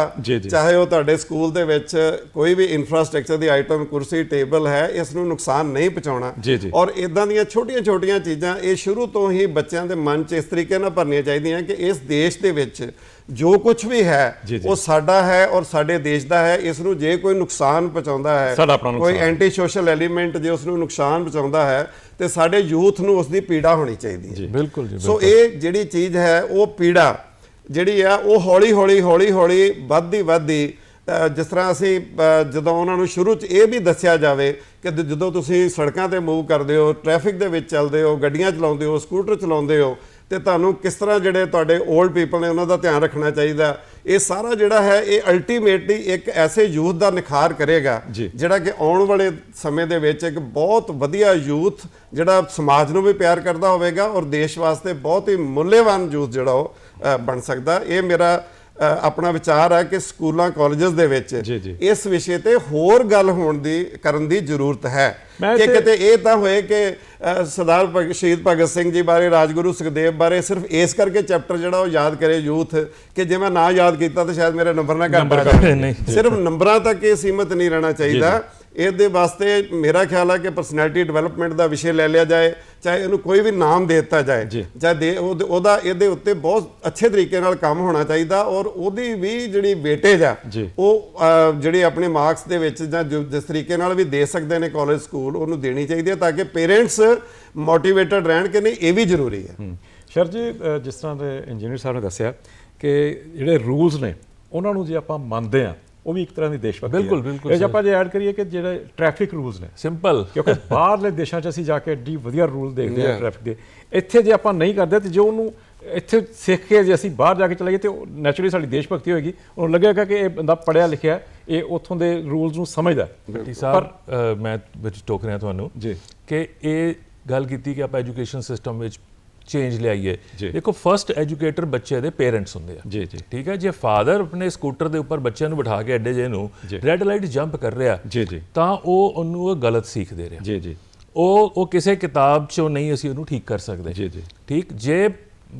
S2: ਚਾਹੇ ਉਹ ਤੁਹਾਡੇ ਸਕੂਲ ਦੇ ਵਿੱਚ ਕੋਈ ਵੀ ਇਨਫਰਾਸਟ੍ਰਕਚਰ ਦੀ ਆਈਟਮ ਕੁਰਸੀ ਟੇਬਲ ਹੈ ਇਸ ਨੂੰ ਨੁਕਸਾਨ ਨਹੀਂ ਪਹੁੰਚਾਉਣਾ
S1: ਜੀ, ਜੀ।
S2: ਔਰ ਇਦਾਂ ਦੀਆਂ ਛੋਟੀਆਂ-ਛੋਟੀਆਂ ਚੀਜ਼ਾਂ ਇਹ ਸ਼ੁਰੂ ਤੋਂ ਹੀ ਬੱਚਿਆਂ ਦੇ ਮਨ 'ਚ ਇਸ ਤਰੀਕੇ ਨਾਲ ਭਰਨੀਆਂ ਚਾਹੀਦੀਆਂ ਕਿ ਇਸ ਦੇਸ਼ ਦੇ ਵਿੱਚ ਜੋ ਕੁਝ ਵੀ ਹੈ। ਉਹ ਸਾਡਾ ਹੈ ਔਰ ਸਾਡੇ ਦੇਸ਼ ਦਾ ਹੈ ਇਸ ਨੂੰ ਜੇ ਕੋਈ ਨੁਕਸਾਨ ਪਹੁੰਚਾਉਂਦਾ ਹੈ ਕੋਈ। ਐਂਟੀ ਸੋਸ਼ਲ ਐਲੀਮੈਂਟ ਜੇ ਉਸ ਨੂੰ ਨੁਕਸਾਨ ਪਹੁੰਚਾਉਂਦਾ ਹੈ ਤੇ ਸਾਡੇ ਯੂਥ ਨੂੰ ਉਸ ਦੀ ਪੀੜਾ ਹੋਣੀ ਚਾਹੀਦੀ ਹੈ
S3: ਬਿਲਕੁਲ ਜੀ
S2: ਸੋ ਇਹ ਜਿਹੜੀ ਚੀਜ਼ ਹੈ ਉਹ ਪੀੜਾ ਜਿਹੜੀ ਆ ਉਹ ਹੌਲੀ ਹੌਲੀ ਹੌਲੀ ਹੌਲੀ ਵੱਧਦੀ ਵੱਧਦੀ ਜਿਸ ਤਰ੍ਹਾਂ ਅਸੀਂ ਜਦੋਂ ਉਹਨਾਂ ਨੂੰ ਸ਼ੁਰੂ 'ਚ ਇਹ ਵੀ ਦੱਸਿਆ ਜਾਵੇ ਕਿ ਜਦੋਂ ਤੁਸੀਂ ਸੜਕਾਂ ਤੇ ਮੂਵ ਕਰਦੇ ਹੋ ਟ੍ਰੈਫਿਕ ਦੇ ਵਿੱਚ ਚੱਲਦੇ ਹੋ ਗੱਡੀਆਂ ਚਲਾਉਂਦੇ ਹੋ ਸਕੂਟਰ ਚਲਾਉਂਦੇ ਹੋ ਤੇ ਤੁਹਾਨੂੰ ਕਿਸ ਤਰ੍ਹਾਂ ਜਿਹੜੇ ਤੁਹਾਡੇ 올ਡ ਪੀਪਲ ਨੇ ਉਹਨਾਂ ਦਾ ਧਿਆਨ ਰੱਖਣਾ ਚਾਹੀਦਾ ਇਹ ਸਾਰਾ ਜਿਹੜਾ ਹੈ ਇਹ ਅਲਟੀਮੇਟਲੀ ਇੱਕ ਐਸੇ ਯੂਥ ਦਾ ਨਿਖਾਰ ਕਰੇਗਾ। ਜਿਹੜਾ ਕਿ ਆਉਣ ਵਾਲੇ ਸਮੇਂ ਦੇ ਵਿੱਚ ਇੱਕ ਬਹੁਤ ਵਧੀਆ ਯੂਥ ਜਿਹੜਾ ਸਮਾਜ ਨੂੰ ਵੀ ਪਿਆਰ ਕਰਦਾ ਹੋਵੇਗਾ ਔਰ ਦੇਸ਼ ਵਾਸਤੇ ਬਹੁਤ ਹੀ ਮੁੱਲੇਵਾਨ ਯੂਥ ਜਿਹੜਾ ਉਹ ਬਣ ਸਕਦਾ ਇਹ ਮੇਰਾ ਆਪਣਾ ਵਿਚਾਰ ਹੈ ਕਿ ਸਕੂਲਾਂ ਕਾਲਜਸ ਦੇ ਵਿੱਚ। ਇਸ ਵਿਸ਼ੇ ਤੇ ਹੋਰ ਗੱਲ ਹੋਣ ਦੀ ਕਰਨ ਦੀ ਜ਼ਰੂਰਤ ਹੈ ਕਿ ਕਿਤੇ ਇਹ ਤਾਂ ਹੋਏ ਕਿ ਸਰਦਾਰ ਭਗ- ਸ਼ਹੀਦ ਭਗਤ ਸਿੰਘ ਜੀ ਬਾਰੇ ਰਾਜਗੁਰੂ ਸੁਖਦੇਵ ਬਾਰੇ ਸਿਰਫ ਇਸ ਕਰਕੇ ਚੈਪਟਰ ਜਿਹੜਾ ਉਹ ਯਾਦ ਕਰੇ ਯੂਥ ਕਿ ਜੇ ਮੈਂ ਨਾ ਯਾਦ ਕੀਤਾ ਤਾਂ ਸ਼ਾਇਦ ਮੇਰੇ ਨੰਬਰ ਨਾ ਘੱਟ ਆ ਜਾਣ
S3: ਨਹੀਂ।
S2: ਸਿਰਫ ਨੰਬਰਾਂ ਤੱਕ ਇਹ ਸੀਮਤ ਨਹੀਂ ਰਹਿਣਾ ਚਾਹੀਦਾ। ਇਹਦੇ ਵਾਸਤੇ ਮੇਰਾ ਖਿਆਲ ਹੈ ਕਿ ਪਰਸਨੈਲਿਟੀ ਡਿਵੈਲਪਮੈਂਟ ਦਾ ਵਿਸ਼ੇ ਲੈ ਲਿਆ ਜਾਏ ਚਾਹੇ ਇਹਨੂੰ ਕੋਈ ਵੀ ਨਾਮ ਦੇ ਦਿੱਤਾ ਜਾਏ। ਚਾਹੇ ਦੇ ਉਹਦੇ- ਇਹਦੇ ਉੱਤੇ ਬਹੁਤ ਅੱਛੇ ਤਰੀਕੇ ਨਾਲ ਕੰਮ ਹੋਣਾ ਚਾਹੀਦਾ ਔਰ ਉਹਦੀ ਵੀ ਜਿਹੜੀ ਵੇਟੇਜ ਆ। ਉਹ ਜਿਹੜੀ ਆਪਣੇ ਮਾਰਕਸ ਦੇ ਵਿੱਚ ਜਾਂ ਜਿਸ ਤਰੀਕੇ ਨਾਲ ਵੀ ਦੇ ਸਕਦੇ ਨੇ ਕਾਲਜ ਸਕੂਲ ਉਹਨੂੰ ਦੇਣੀ ਚਾਹੀਦੀ ਹੈ ਤਾਂ ਕਿ ਪੇਰੈਂਟਸ ਮੋਟੀਵੇਟਡ ਰਹਿਣ ਕਿ ਨਹੀਂ ਇਹ ਵੀ ਜ਼ਰੂਰੀ ਹੈ
S1: ਸ਼ਰ ਜੀ ਜਿਸ ਤਰ੍ਹਾਂ ਦੇ ਇੰਜੀਨੀਅਰ ਸਾਹਿਬ ਨੇ ਦੱਸਿਆ ਕਿ ਜਿਹੜੇ ਰੂਲਸ ਨੇ ਉਹਨਾਂ ਨੂੰ ਜੇ ਆਪਾਂ ਮੰਨਦੇ ਆ ਉਹ ਵੀ ਇੱਕ ਤਰ੍ਹਾਂ ਦੀ ਦੇਸ਼ ਭਗਤੀ
S3: ਬਿਲਕੁਲ। ਬਿਲਕੁਲ
S1: ਜੇ। ਆਪਾਂ ਜੇ ਐਡ ਕਰੀਏ ਕਿ ਜਿਹੜੇ ਟ੍ਰੈਫਿਕ ਰੂਲਸ ਨੇ
S3: ਸਿੰਪਲ
S1: ਕਿਉਂਕਿ ਬਾਹਰਲੇ ਦੇਸ਼ਾਂ 'ਚ ਅਸੀਂ ਜਾ ਕੇ ਡੀ ਵਧੀਆ ਰੂਲ ਦੇਖਦੇ ਆ ਟ੍ਰੈਫਿਕ ਦੇ ਇੱਥੇ ਜੇ ਆਪਾਂ ਨਹੀਂ ਕਰਦੇ ਤੇ ਜੋ ਉਹਨੂੰ ਇੱਥੇ ਸਿੱਖ ਕੇ ਜੇ ਅਸੀਂ ਬਾਹਰ ਜਾ ਕੇ ਚਲਾਈਏ ਤੇ ਨੈਚੁਰਲੀ ਸਾਡੀ ਦੇਸ਼ ਭਗਤੀ ਹੋਏਗੀ ਉਹਨੂੰ ਲੱਗੇਗਾ ਕਿ ਇਹ ਬੰਦਾ ਪੜਿਆ ਲਿਖਿਆ ਇਹ ਉੱਥੋਂ ਦੇ ਰੂਲਸ ਨੂੰ ਸਮਝਦਾ ਹੈ।
S3: ਭੱਟੀ ਸਾਹਿਬ ਮੈਂ ਵਿੱਚ ਟੋਕ ਰਿਹਾ ਤੁਹਾਨੂੰ
S1: ਜੀ।
S3: ਕਿ ਇਹ ਗੱਲ ਕੀਤੀ ਕਿ ਆਪਾਂ ਐਜੂਕੇਸ਼ਨ ਸਿਸਟਮ ਵਿੱਚ ਚੇਂਜ ਲਿਆਈਏ। ਦੇਖੋ ਫਰਸਟ ਐਜੂਕੇਟਰ ਬੱਚੇ ਦੇ ਪੇਰੈਂਟਸ ਹੁੰਦੇ ਆ।
S1: ਜੀ ਜੀ।
S3: ਠੀਕ ਹੈ ਜੇ ਫਾਦਰ ਆਪਣੇ ਸਕੂਟਰ ਦੇ ਉੱਪਰ ਬੱਚਿਆਂ ਨੂੰ ਬਿਠਾ ਕੇ ਅੱਡੇ ਜੇ ਨੂੰ। ਰੈੱਡ ਲਾਈਟ ਜੰਪ ਕਰ ਰਿਹਾ
S1: ਜੀ ਜੀ।
S3: ਤਾਂ ਉਹ ਉਹਨੂੰ ਉਹ ਗਲਤ ਸੀਖ ਦੇ ਰਿਹਾ।
S1: ਜੀ ਜੀ।
S3: ਉਹ ਉਹ ਕਿਸੇ ਕਿਤਾਬ 'ਚੋਂ ਨਹੀਂ ਅਸੀਂ ਉਹਨੂੰ ਠੀਕ ਕਰ ਸਕਦੇ।
S1: ਜੀ ਜੀ।
S3: ਠੀਕ? ਜੇ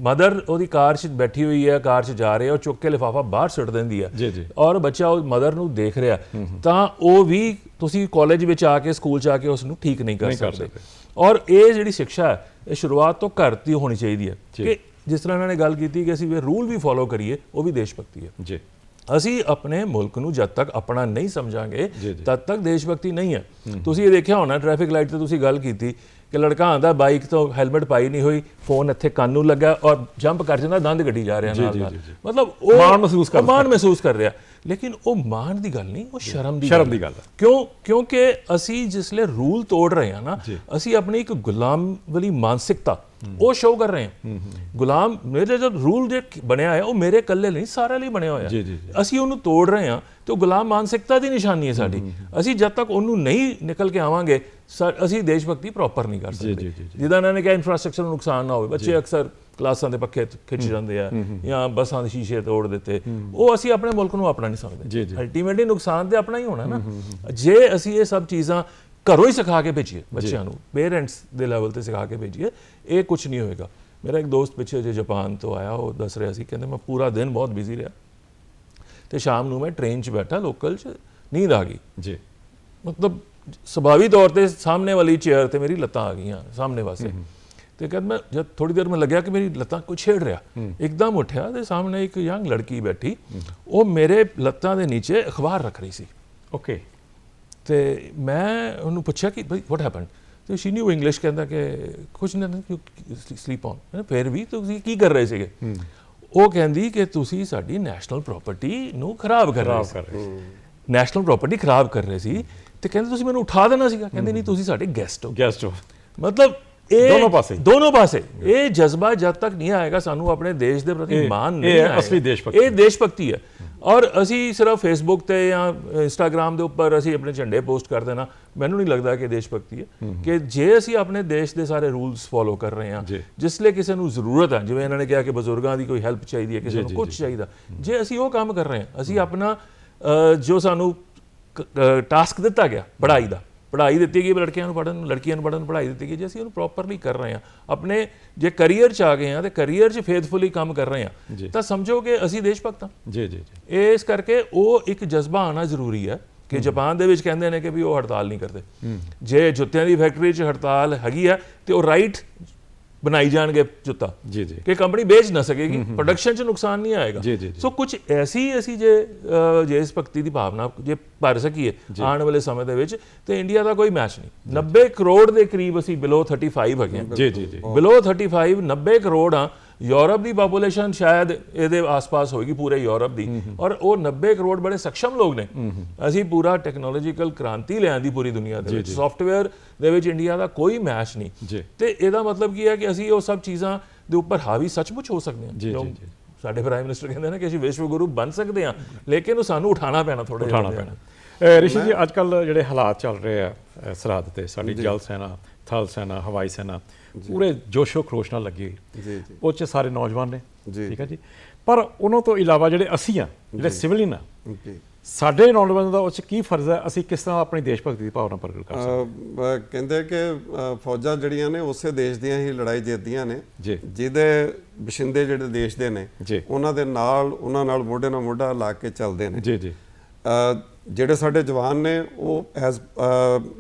S3: ਮਦਰ ਉਹਦੀ ਕਾਰ 'ਚ ਬੈਠੀ ਹੋਈ ਹੈ ਕਾਰ 'ਚ ਜਾ ਰਿਹਾ ਉਹ ਚੁੱਕ ਕੇ ਲਿਫਾਫਾ ਬਾਹਰ ਸੁੱਟ ਦਿੰਦੀ ਹੈ
S1: ਜੀ, ਜੀ।
S3: ਔਰ ਬੱਚਾ ਉਹ ਮਦਰ ਨੂੰ ਦੇਖ ਰਿਹਾ ਤਾਂ ਉਹ ਵੀ ਤੁਸੀਂ ਕਾਲਜ ਵਿੱਚ ਆ ਕੇ ਸਕੂਲ 'ਚ ਆ ਕੇ ਉਸ ਨੂੰ ਠੀਕ ਨਹੀਂ ਕਰ ਸਕਦੇ। ਔਰ ਇਹ ਜਿਹੜੀ ਸਿੱਖਿਆ ਹੈ ਇਹ ਸ਼ੁਰੂਆਤ ਤੋਂ ਘਰ ਦੀ ਹੋਣੀ ਚਾਹੀਦੀ ਹੈ ਕਿ ਜਿਸ ਤਰ੍ਹਾਂ ਇਹਨਾਂ ਨੇ ਗੱਲ ਕੀਤੀ ਕਿ ਅਸੀਂ ਇਹ ਰੂਲ ਵੀ ਫੋਲੋ ਕਰੀਏ ਉਹ ਵੀ ਦੇਸ਼ ਭਗਤੀ ਹੈ।
S1: ਜੀ।
S3: ਅਸੀਂ ਆਪਣੇ ਮੁਲਕ ਨੂੰ ਜਦ ਤੱਕ ਆਪਣਾ ਨਹੀਂ ਸਮਝਾਂਗੇ। ਤਦ ਤੱਕ ਦੇਸ਼ ਭਗਤੀ ਨਹੀਂ ਹੈ। ਤੁਸੀਂ ਇਹ ਦੇਖਿਆ ਹੋਣਾ ਟ੍ਰੈਫਿਕ ਲਾਈਟ ਤੇ ਤੁਸੀਂ ਗੱਲ ਕੀਤੀ ਕਿ ਲੜਕਾ ਆਂਦਾ ਬਾਈਕ ਤੋਂ ਹੈਲਮਟ ਪਾਈ ਨਹੀਂ ਹੋਈ ਫੋਨ ਇੱਥੇ ਕੰਨ ਨੂੰ ਲੱਗਾ ਔਰ ਜੰਪ ਕਰ ਜਾਂਦਾ ਦੰਦ ਗੱਡੀ ਜਾ ਰਿਹਾ ਨਾਲ। ਮਤਲਬ ਉਹ
S1: ਮਾਣ ਮਹਿਸੂਸ ਕਰ
S3: ਉਹ ਮਾਣ ਮਹਿਸੂਸ ਕਰ ਰਿਹਾ। ਲੇਕਿਨ ਉਹ ਮਾਣ ਦੀ ਗੱਲ ਨਹੀਂ ਉਹ ਸ਼ਰਮ ਦੀ
S1: ਸ਼ਰਮ ਦੀ ਗੱਲ ਹੈ।
S3: ਕਿਉਂ ਕਿਉਂਕਿ ਅਸੀਂ ਜਿਸਲੇ ਰੂਲ ਤੋੜ ਰਹੇ ਹਾਂ ਨਾ। ਅਸੀਂ ਆਪਣੀ ਇੱਕ ਗੁਲਾਮ ਵਾਲੀ ਮਾਨਸਿਕਤਾ ਉਹ ਸ਼ੋਅ ਕਰ ਰਹੇ ਹਾਂ। ਗੁਲਾਮ ਮੇਰੇ ਜੋ ਰੂਲ ਜੇ ਬਣਿਆ ਹੈ ਉਹ ਮੇਰੇ ਇਕੱਲੇ ਲਈ ਸਾਰਿਆਂ ਲਈ ਬਣਿਆ ਹੋਇਆ। ਅਸੀਂ ਉਹਨੂੰ ਤੋੜ ਰਹੇ ਹਾਂ ਤੇ ਉਹ ਗੁਲਾਮ ਮਾਨਸਿਕਤਾ ਦੀ ਨਿਸ਼ਾਨੀ ਹੈ ਸਾਡੀ। ਅਸੀਂ ਜਦ ਤੱਕ ਉਹਨੂੰ ਨਹੀਂ ਨਿਕਲ ਕੇ ਆਵਾਂਗੇ ਅਸੀਂ ਦੇਸ਼ ਭਗਤੀ ਪ੍ਰੋਪਰ ਨਹੀਂ ਕਰ ਸਕਦੇ।
S1: ਜੀ, ਜੀ, ਜੀ।
S3: ਜਿੱਦਾਂ ਇਹਨਾਂ ਨੇ ਕਿਹਾ ਇਨਫਰਾਸਟ੍ਰਕਚਰ ਨੂੰ ਨੁਕਸਾਨ ਨਾ ਹੋਵੇ। ਬੱਚੇ ਅਕਸਰ ਕਲਾਸਾਂ ਦੇ ਪੱਖੇ ਖਿੱਚ ਜਾਂਦੇ ਆ ਜਾਂ ਬੱਸਾਂ ਦੇ ਸ਼ੀਸ਼ੇ ਤੋੜ ਦਿੱਤੇ। ਉਹ ਅਸੀਂ ਆਪਣੇ ਮੁਲਕ ਨੂੰ ਆਪਣਾ ਨਹੀਂ ਸਮਝਦੇ। ਅਲਟੀਮੇਟਲੀ ਨੁਕਸਾਨ ਤੇ ਆਪਣਾ ਹੀ ਹੋਣਾ ਨਾ। ਜੇ ਅਸੀਂ ਇਹ ਸਭ ਚੀਜ਼ਾਂ ਘਰੋਂ ਹੀ ਸਿਖਾ ਕੇ ਭੇਜੀਏ ਬੱਚਿਆਂ ਨੂੰ ਪੇਰੈਂਟਸ ਦੇ ਲੈਵਲ ਤੇ ਸਿਖਾ ਕੇ ਭੇਜੀਏ ਇਹ ਕੁਝ ਨਹੀਂ ਹੋਏਗਾ। ਮੇਰਾ ਇੱਕ ਦੋਸਤ ਪਿੱਛੇ ਜੇ ਜਾਪਾਨ ਤੋਂ ਆਇਆ ਉਹ ਦੱਸ ਰਿਹਾ ਸੀ ਕਹਿੰਦੇ ਮੈਂ ਪੂਰਾ ਦਿਨ ਬਹੁਤ ਬਿਜ਼ੀ ਰਿਹਾ। ਤੇ ਸ਼ਾਮ ਨੂੰ ਮੈਂ ਟ੍ਰੇਨ 'ਚ ਬੈਠਾ ਲੋਕਲ 'ਚ ਨੀਂਦ ਆ ਗਈ।
S1: ਜੀ।
S3: ਮਤਲਬ ਸੁਭਾਵੀ ਤੌਰ ਤੇ ਸਾਹਮਣੇ ਵਾਲੀ ਚੇਅਰ ਤੇ ਮੇਰੀ ਲੱਤਾਂ ਆ ਗਈਆਂ ਸਾਹਮਣੇ ਵਾਸਤੇ ਤੇ ਕਹਿੰਦਾ ਮੈਂ ਜਦ ਥੋੜੀ ਦੇਰ ਮੈਂ ਲੱਗਿਆ ਕਿ ਮੇਰੀ ਲੱਤਾਂ ਕੋਈ ਛੇੜ ਰਿਹਾ। ਇੱਕਦਮ ਉੱਠਿਆ ਤੇ ਸਾਹਮਣੇ ਇੱਕ ਯੰਗ ਲੜਕੀ ਬੈਠੀ। ਉਹ ਮੇਰੇ ਲੱਤਾਂ ਦੇ ਨੀਚੇ ਅਖਬਾਰ ਰੱਖ ਰਹੀ ਸੀ।
S1: ਓਕੇ।
S3: ਤੇ ਮੈਂ ਉਹਨੂੰ ਪੁੱਛਿਆ ਕਿ ਭਾਈ ਵਾਟ ਹੈਪਨ ਤੇ ਸ਼ੀ ਨਿਊ ਇੰਗਲਿਸ਼ ਕਹਿੰਦਾ ਕਿ ਕੁਝ ਨਹੀਂ ਯੂ ਸਲੀਪ ਔਨ ਮੈਂ ਫਿਰ ਵੀ ਤੁਸੀਂ ਕੀ ਕਰ ਰਹੇ ਸੀਗੇ? ਉਹ ਕਹਿੰਦੀ ਕਿ ਤੁਸੀਂ ਸਾਡੀ ਨੈਸ਼ਨਲ ਪ੍ਰਾਪਰਟੀ ਨੂੰ ਖਰਾਬ ਕਰ ਰਹੇ ਸੀ। ਨੈਸ਼ਨਲ ਪ੍ਰਾਪਰਟੀ ਖਰਾਬ ਕਰ ਰਹੇ ਸੀ। ਤੇ ਕਹਿੰਦੇ ਤੁਸੀਂ ਮੈਨੂੰ ਉਠਾ ਦੇਣਾ ਸੀਗਾ। ਕਹਿੰਦੇ ਨਹੀਂ ਤੁਸੀਂ ਸਾਡੇ ਗੈਸਟ ਹੋ।
S1: ਗੈਸਟ ਹੋ।
S3: ਮਤਲਬ ਇਹ
S1: ਦੋਨੋਂ ਪਾਸੇ।
S3: ਦੋਨੋਂ ਪਾਸੇ। ਇਹ ਜਜ਼ਬਾ ਜਦ ਤੱਕ ਨਹੀਂ ਆਏਗਾ ਸਾਨੂੰ ਆਪਣੇ ਦੇਸ਼ ਦੇ ਪ੍ਰਤੀ
S1: ਇਹ-
S3: ਮਾਣ
S1: ਇਹ
S3: ਨਹੀਂ ਆਏਗਾ।
S1: ਅਸਲੀ ਦੇਸ਼ ਭਗਤੀ।
S3: ਇਹ ਦੇਸ਼ ਭਗਤੀ ਹੈ। ਔਰ ਅਸੀਂ ਸਿਰਫ ਫੇਸਬੁੱਕ ਤੇ ਜਾਂ ਇੰਸਟਾਗ੍ਰam ਦੇ ਉੱਪਰ ਅਸੀਂ ਆਪਣੇ ਝੰਡੇ ਪੋਸਟ ਕਰ ਦੇਣਾ। ਮੈਨੂੰ ਨਹੀਂ ਲੱਗਦਾ ਕਿ ਦੇਸ਼ ਭਗਤੀ ਹੈ। ਕਿ ਜੇ ਅਸੀਂ ਆਪਣੇ ਦੇਸ਼ ਦੇ ਸਾਰੇ ਰੂਲਸ ਫੋਲੋ ਕਰ ਰਹੇ ਹਾਂ। ਜਿਸ ਲਈ ਕਿਸੇ ਨੂੰ ਜ਼ਰੂਰਤ ਹੈ ਜਿਵੇਂ ਇਹਨਾਂ ਨੇ ਕਿਹਾ ਕਿ ਬਜ਼ੁਰਗਾਂ ਦੀ ਕੋਈ ਹੈਲਪ ਚਾਹੀਦੀ ਹੈ ਕਿਸੇ ਨੂੰ ਕੁਝ ਚਾਹੀਦਾ। ਜੇ ਅਸੀਂ ਉਹ ਕੰਮ ਕਰ ਰਹੇ ਹਾਂ ਅਸੀਂ ਆਪਣਾ ਜੋ ਸਾਨੂੰ ਟਾਸਕ ਦਿੱਤਾ ਗਿਆ ਪੜ੍ਹਾਈ ਦਾ ਪੜ੍ਹਾਈ ਦਿੱਤੀ ਗਈ ਲੜਕਿਆਂ ਨੂੰ ਪੜ੍ਹਨ ਨੂੰ ਲੜਕੀਆਂ ਨੂੰ ਪੜ੍ਹਨ ਨੂੰ ਪੜ੍ਹਾਈ ਦਿੱਤੀ ਗਈ ਜੇ ਅਸੀਂ ਉਹਨੂੰ ਪ੍ਰੋਪਰਲੀ ਕਰ ਰਹੇ ਹਾਂ ਆਪਣੇ ਜੇ ਕੈਰੀਅਰ ਚ ਆ ਗਏ ਹਾਂ ਤੇ ਕੈਰੀਅਰ ਚ ਫੇਥਫੁਲੀ ਕੰਮ ਕਰ ਰਹੇ ਹਾਂ ਤਾਂ ਸਮਝੋ ਕਿ ਅਸੀਂ ਦੇਸ਼ ਭਗਤ ਹਾਂ।
S1: ਜੀ ਜੀ ਜੀ।
S3: ਇਸ ਕਰਕੇ ਉਹ ਇੱਕ ਜਜ਼ਬਾ ਆਣਾ ਜ਼ਰੂਰੀ ਹੈ ਕਿ ਜਾਪਾਨ ਦੇ ਵਿੱਚ ਕਹਿੰਦੇ ਨੇ ਕਿ ਵੀ ਉਹ ਹੜਤਾਲ ਨਹੀਂ ਕਰਦੇ। ਜੇ ਜੁੱਤਿਆਂ ਦੀ ਫੈਕਟਰੀ 'ਚ ਹੜਤਾਲ ਹੈਗੀ ਆ ਤੇ ਉਹ ਰਾਈਟ ਬਣਾਈ ਜਾਣਗੇ ਜੁੱਤਾ।
S1: ਜੀ ਜੀ।
S3: ਕਿ ਕੰਪਨੀ ਵੇਚ ਨਾ ਸਕੇਗੀ ਪ੍ਰੋਡਕਸ਼ਨ 'ਚ ਨੁਕਸਾਨ ਨਹੀਂ ਆਏਗਾ। ਸੋ ਕੁਝ ਐਸੀ ਅਸੀਂ ਜੇ ਜੇ ਇਸ ਭਗਤੀ ਦੀ ਭਾਵਨਾ ਜੇ ਭਰ ਸਕੀਏ ਆਉਣ ਵਾਲੇ ਸਮੇਂ ਦੇ ਵਿੱਚ ਤੇ ਇੰਡੀਆ ਦਾ ਕੋਈ ਮੈਚ ਨਹੀਂ। 90 ਕਰੋੜ ਦੇ ਕਰੀਬ ਅਸੀਂ ਬਿਲੋ 35 ਹੈਗੇ
S1: ਜੀ ਜੀ ਜੀ।
S3: ਬਿਲੋ 35 90 ਕਰੋੜ ਆ ਯੂਰਪ ਦੀ ਪੋਪੂਲੇਸ਼ਨ ਸ਼ਾਇਦ ਇਹਦੇ ਆਸ-ਪਾਸ ਹੋਏਗੀ ਪੂਰੇ ਯੂਰਪ ਦੀ। ਔਰ ਉਹ 90 ਕਰੋੜ ਬੜੇ ਸક્ષਮ ਲੋਕ ਨੇ। ਅਸੀਂ ਪੂਰਾ ਟੈਕਨੋਲੋਜੀਕਲ ਕ੍ਰਾਂਤੀ ਲਿਆਂਦੀ ਪੂਰੀ ਦੁਨੀਆ ਦੇ ਵਿੱਚ। ਸੌਫਟਵੇਅਰ ਦੇ ਵਿੱਚ ਇੰਡੀਆ ਦਾ ਕੋਈ ਮੈਚ ਨਹੀਂ। ਤੇ ਇਹਦਾ ਮਤਲਬ ਕੀ ਹੈ ਕਿ ਅਸੀਂ ਉਹ ਸਭ ਚੀਜ਼ਾਂ ਦੇ ਉੱਪਰ ਹਾਵੀ ਸੱਚਮੁੱਚ ਹੋ ਸਕਦੇ ਹਾਂ।
S1: ਜੀ,
S3: ਜੋ। ਸਾਡੇ ਪ੍ਰਾਈਮ ਮਿਨਿਸਟਰ ਕਹਿੰਦੇ ਨੇ ਕਿ ਅਸੀਂ ਵਿਸ਼ਵ ਗੁਰੂ ਬਣ ਸਕਦੇ ਹਾਂ ਲੇਕਿਨ ਉਹ ਸਾਨੂੰ ਉਠਾਣਾ ਪੈਣਾ ਥੋੜਾ
S1: ਉਠਾਉਣਾ ਪੈਣਾ। ਅਹ ਰਿਸ਼ੀ ਜੀ ਅੱਜ ਕੱਲ ਜਿਹੜੇ ਹਾਲਾਤ ਚੱਲ ਰਹੇ ਆ ਸਰਹੱਦ ਤੇ ਸਾਡੀ ਜਲ ਸੈਨਾ ਥਲ ਸੈਨਾ ਹਵਾਈ ਸੈਨਾ ਪੂਰੇ ਜੋਸ਼ੋ ਖਰੋਸ਼ ਨਾਲ ਲੱਗੀ
S2: ਜੀ ਜੀ।
S1: ਉਹ ਚ ਸਾਰੇ ਨੌਜਵਾਨ ਨੇ।
S2: ਜੀ।
S1: ਠੀਕ ਹੈ ਜੀ। ਪਰ ਉਹਨਾਂ ਤੋਂ ਇਲਾਵਾ ਜਿਹੜੇ ਅਸੀਂ ਆ ਜਿਹੜੇ ਸਿਵਲਿਅਨ ਆ
S2: ਜੀ।
S1: ਸਾਡੇ ਨੌਜਵਾਨਾਂ ਦਾ ਉਹ ਚ ਕੀ ਫਰਜ਼ ਹੈ? ਅਸੀਂ ਕਿਸ ਤਰ੍ਹਾਂ ਆਪਣੀ ਦੇਸ਼ ਭਗਤੀ ਦੀ ਭਾਵਨਾ ਪ੍ਰਗਟ ਕਰ ਸਕਦੇ
S2: ਕਹਿੰਦੇ ਕਿ ਫੌਜਾਂ ਜਿਹੜੀਆਂ ਨੇ ਉਸੇ ਦੇਸ਼ ਦੀਆਂ ਹੀ ਲੜਾਈ ਜਿੱਤਦੀਆਂ ਨੇ।
S1: ਜੀ।
S2: ਜਿਹਦੇ ਬਸ਼ਿੰਦੇ ਜਿਹੜੇ ਦੇਸ਼ ਦੇ ਨੇ
S1: ਜੀ।
S2: ਉਹਨਾਂ ਦੇ ਨਾਲ ਉਹਨਾਂ ਨਾਲ ਮੋਢੇ ਨਾਲ ਮੋਢਾ ਲਾ ਕੇ ਚੱਲਦੇ ਨੇ।
S1: ਜੀ ਜੀ।
S2: ਜਿਹੜੇ ਸਾਡੇ ਜਵਾਨ ਨੇ ਉਹ as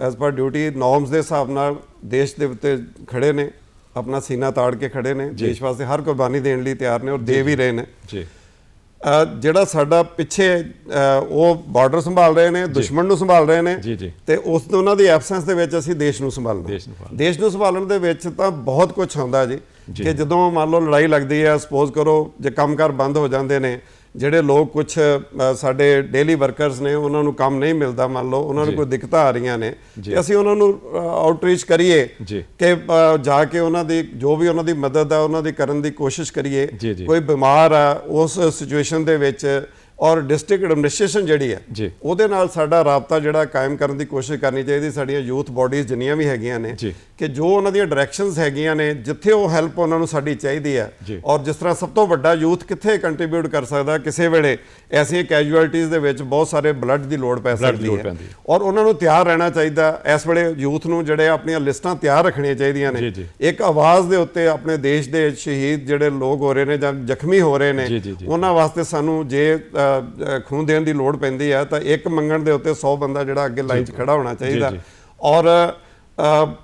S2: as per duty norms ਦੇ ਹਿਸਾਬ ਨਾਲ ਦੇਸ਼ ਦੇ ਉੱਤੇ ਖੜੇ ਨੇ ਆਪਣਾ ਸੀਨਾ ਤਾੜ ਕੇ ਖੜੇ ਨੇ ਦੇਸ਼ ਵਾਸਤੇ ਹਰ ਕੁਰਬਾਨੀ ਦੇਣ ਲਈ ਤਿਆਰ ਨੇ ਔਰ ਦੇ ਵੀ ਰਹੇ ਨੇ।
S1: ਜੀ।
S2: ਜਿਹੜਾ ਸਾਡਾ ਪਿੱਛੇ ਉਹ ਬਾਰਡਰ ਸੰਭਾਲ ਰਹੇ ਨੇ ਦੁਸ਼ਮਣ ਨੂੰ ਸੰਭਾਲ ਰਹੇ ਨੇ
S1: ਜੀ, ਜੀ।
S2: ਤੇ ਉਸ ਉਹਨਾਂ ਦੀ ਐਬਸੈਂਸ ਦੇ ਵਿੱਚ ਅਸੀਂ ਦੇਸ਼ ਨੂੰ ਸੰਭਾਲਣਾ।
S1: ਦੇਸ਼ ਨੂੰ ਸੰਭਾਲਣਾ।
S2: ਦੇਸ਼ ਨੂੰ ਸੰਭਾਲਣ ਦੇ ਵਿੱਚ ਤਾਂ ਬਹੁਤ ਕੁਝ ਹੁੰਦਾ ਜੀ ਕਿ ਜਦੋਂ ਮੰਨ ਲਓ ਲੜਾਈ ਲੱਗਦੀ ਹੈ ਸਪੋਜ਼ ਕਰੋ ਜੇ ਕੰਮਕਾਰ ਬੰਦ ਹੋ ਜਾਂਦੇ ਨੇ ਜਿਹੜੇ ਲੋਕ ਕੁਝ ਸਾਡੇ ਡੇਲੀ ਵਰਕਰਸ ਨੇ ਉਹਨਾਂ ਨੂੰ ਕੰਮ ਨਹੀਂ ਮਿਲਦਾ ਮੰਨ ਲਓ ਉਹਨਾਂ ਨੂੰ ਕੋਈ ਦਿੱਕਤਾਂ ਆ ਰਹੀਆਂ ਨੇ ਤੇ ਅਸੀਂ ਉਹਨਾਂ ਨੂੰ ਆਊਟਰੀਚ ਕਰੀਏ। ਕਿ ਜਾ ਕੇ ਉਹਨਾਂ ਦੀ ਜੋ ਵੀ ਉਹਨਾਂ ਦੀ ਮਦਦ ਆ ਉਹਨਾਂ ਦੀ ਕਰਨ ਦੀ ਕੋਸ਼ਿਸ਼ ਕਰੀਏ। ਕੋਈ ਬਿਮਾਰ ਆ ਉਸ ਸਿਚੁਏਸ਼ਨ ਦੇ ਵਿੱਚ ਔਰ ਡਿਸਟ੍ਰਿਕਟ ਐਡਮਿਨਿਸਟ੍ਰੇਸ਼ਨ ਜਿਹੜੀ ਹੈ
S1: ਜੀ।
S2: ਉਹਦੇ ਨਾਲ ਸਾਡਾ ਰਾਬਤਾ ਜਿਹੜਾ ਕਾਇਮ ਕਰਨ ਦੀ ਕੋਸ਼ਿਸ਼ ਕਰਨੀ ਚਾਹੀਦੀ ਸਾਡੀਆਂ ਯੂਥ ਬਾਡੀਜ਼ ਜਿੰਨੀਆਂ ਵੀ ਹੈਗੀਆਂ ਨੇ। ਕਿ ਜੋ ਉਹਨਾਂ ਦੀਆਂ ਡਾਇਰੈਕਸ਼ਨਸ ਹੈਗੀਆਂ ਨੇ ਜਿੱਥੇ ਉਹ ਹੈਲਪ ਉਹਨਾਂ ਨੂੰ ਸਾਡੀ ਚਾਹੀਦੀ ਹੈ। ਔਰ ਜਿਸ ਤਰ੍ਹਾਂ ਸਭ ਤੋਂ ਵੱਡਾ ਯੂਥ ਕਿੱਥੇ ਕੰਟਰੀਬਿਊਟ ਕਰ ਸਕਦਾ ਕਿਸੇ ਵੇਲੇ ਐਸੀਆਂ ਕੈਜੂਅਲਟੀਜ਼ ਦੇ ਵਿੱਚ ਬਹੁਤ ਸਾਰੇ ਬਲੱਡ ਦੀ ਲੋੜ ਪੈ ਸਕਦੀ ਹੈ। ਔਰ ਉਹਨਾਂ ਨੂੰ ਤਿਆਰ ਰਹਿਣਾ ਚਾਹੀਦਾ ਇਸ ਵੇਲੇ ਯੂਥ ਨੂੰ ਜਿਹੜੇ ਆਪਣੀਆਂ ਲਿਸਟਾਂ ਤਿਆਰ ਰੱਖਣੀਆਂ ਚਾਹੀਦੀਆਂ ਨੇ। ਇੱਕ ਆਵਾਜ਼ ਦੇ ਉੱਤੇ ਆਪਣੇ ਦੇਸ਼ ਦੇ ਸ਼ਹੀਦ ਜਿਹੜੇ ਲੋਕ ਹੋ ਰਹੇ ਨੇ ਜਾਂ ਜ਼ਖਮੀ ਹੋ ਰਹੇ ਨੇ। ਉਹਨਾਂ ਵਾਸਤੇ ਸਾਨੂੰ ਜੇ ਖੂਨ ਦੇਣ ਦੀ ਲੋੜ ਪੈਂਦੀ ਹੈ ਤਾਂ ਇੱਕ ਮੰਗਣ ਦੇ ਉੱਤੇ 100 ਬੰਦਾ ਜਿਹੜਾ ਅੱਗੇ ਲਾਈਨ 'ਚ ਖੜਾ ਹੋਣਾ ਚਾਹੀਦਾ। ਔਰ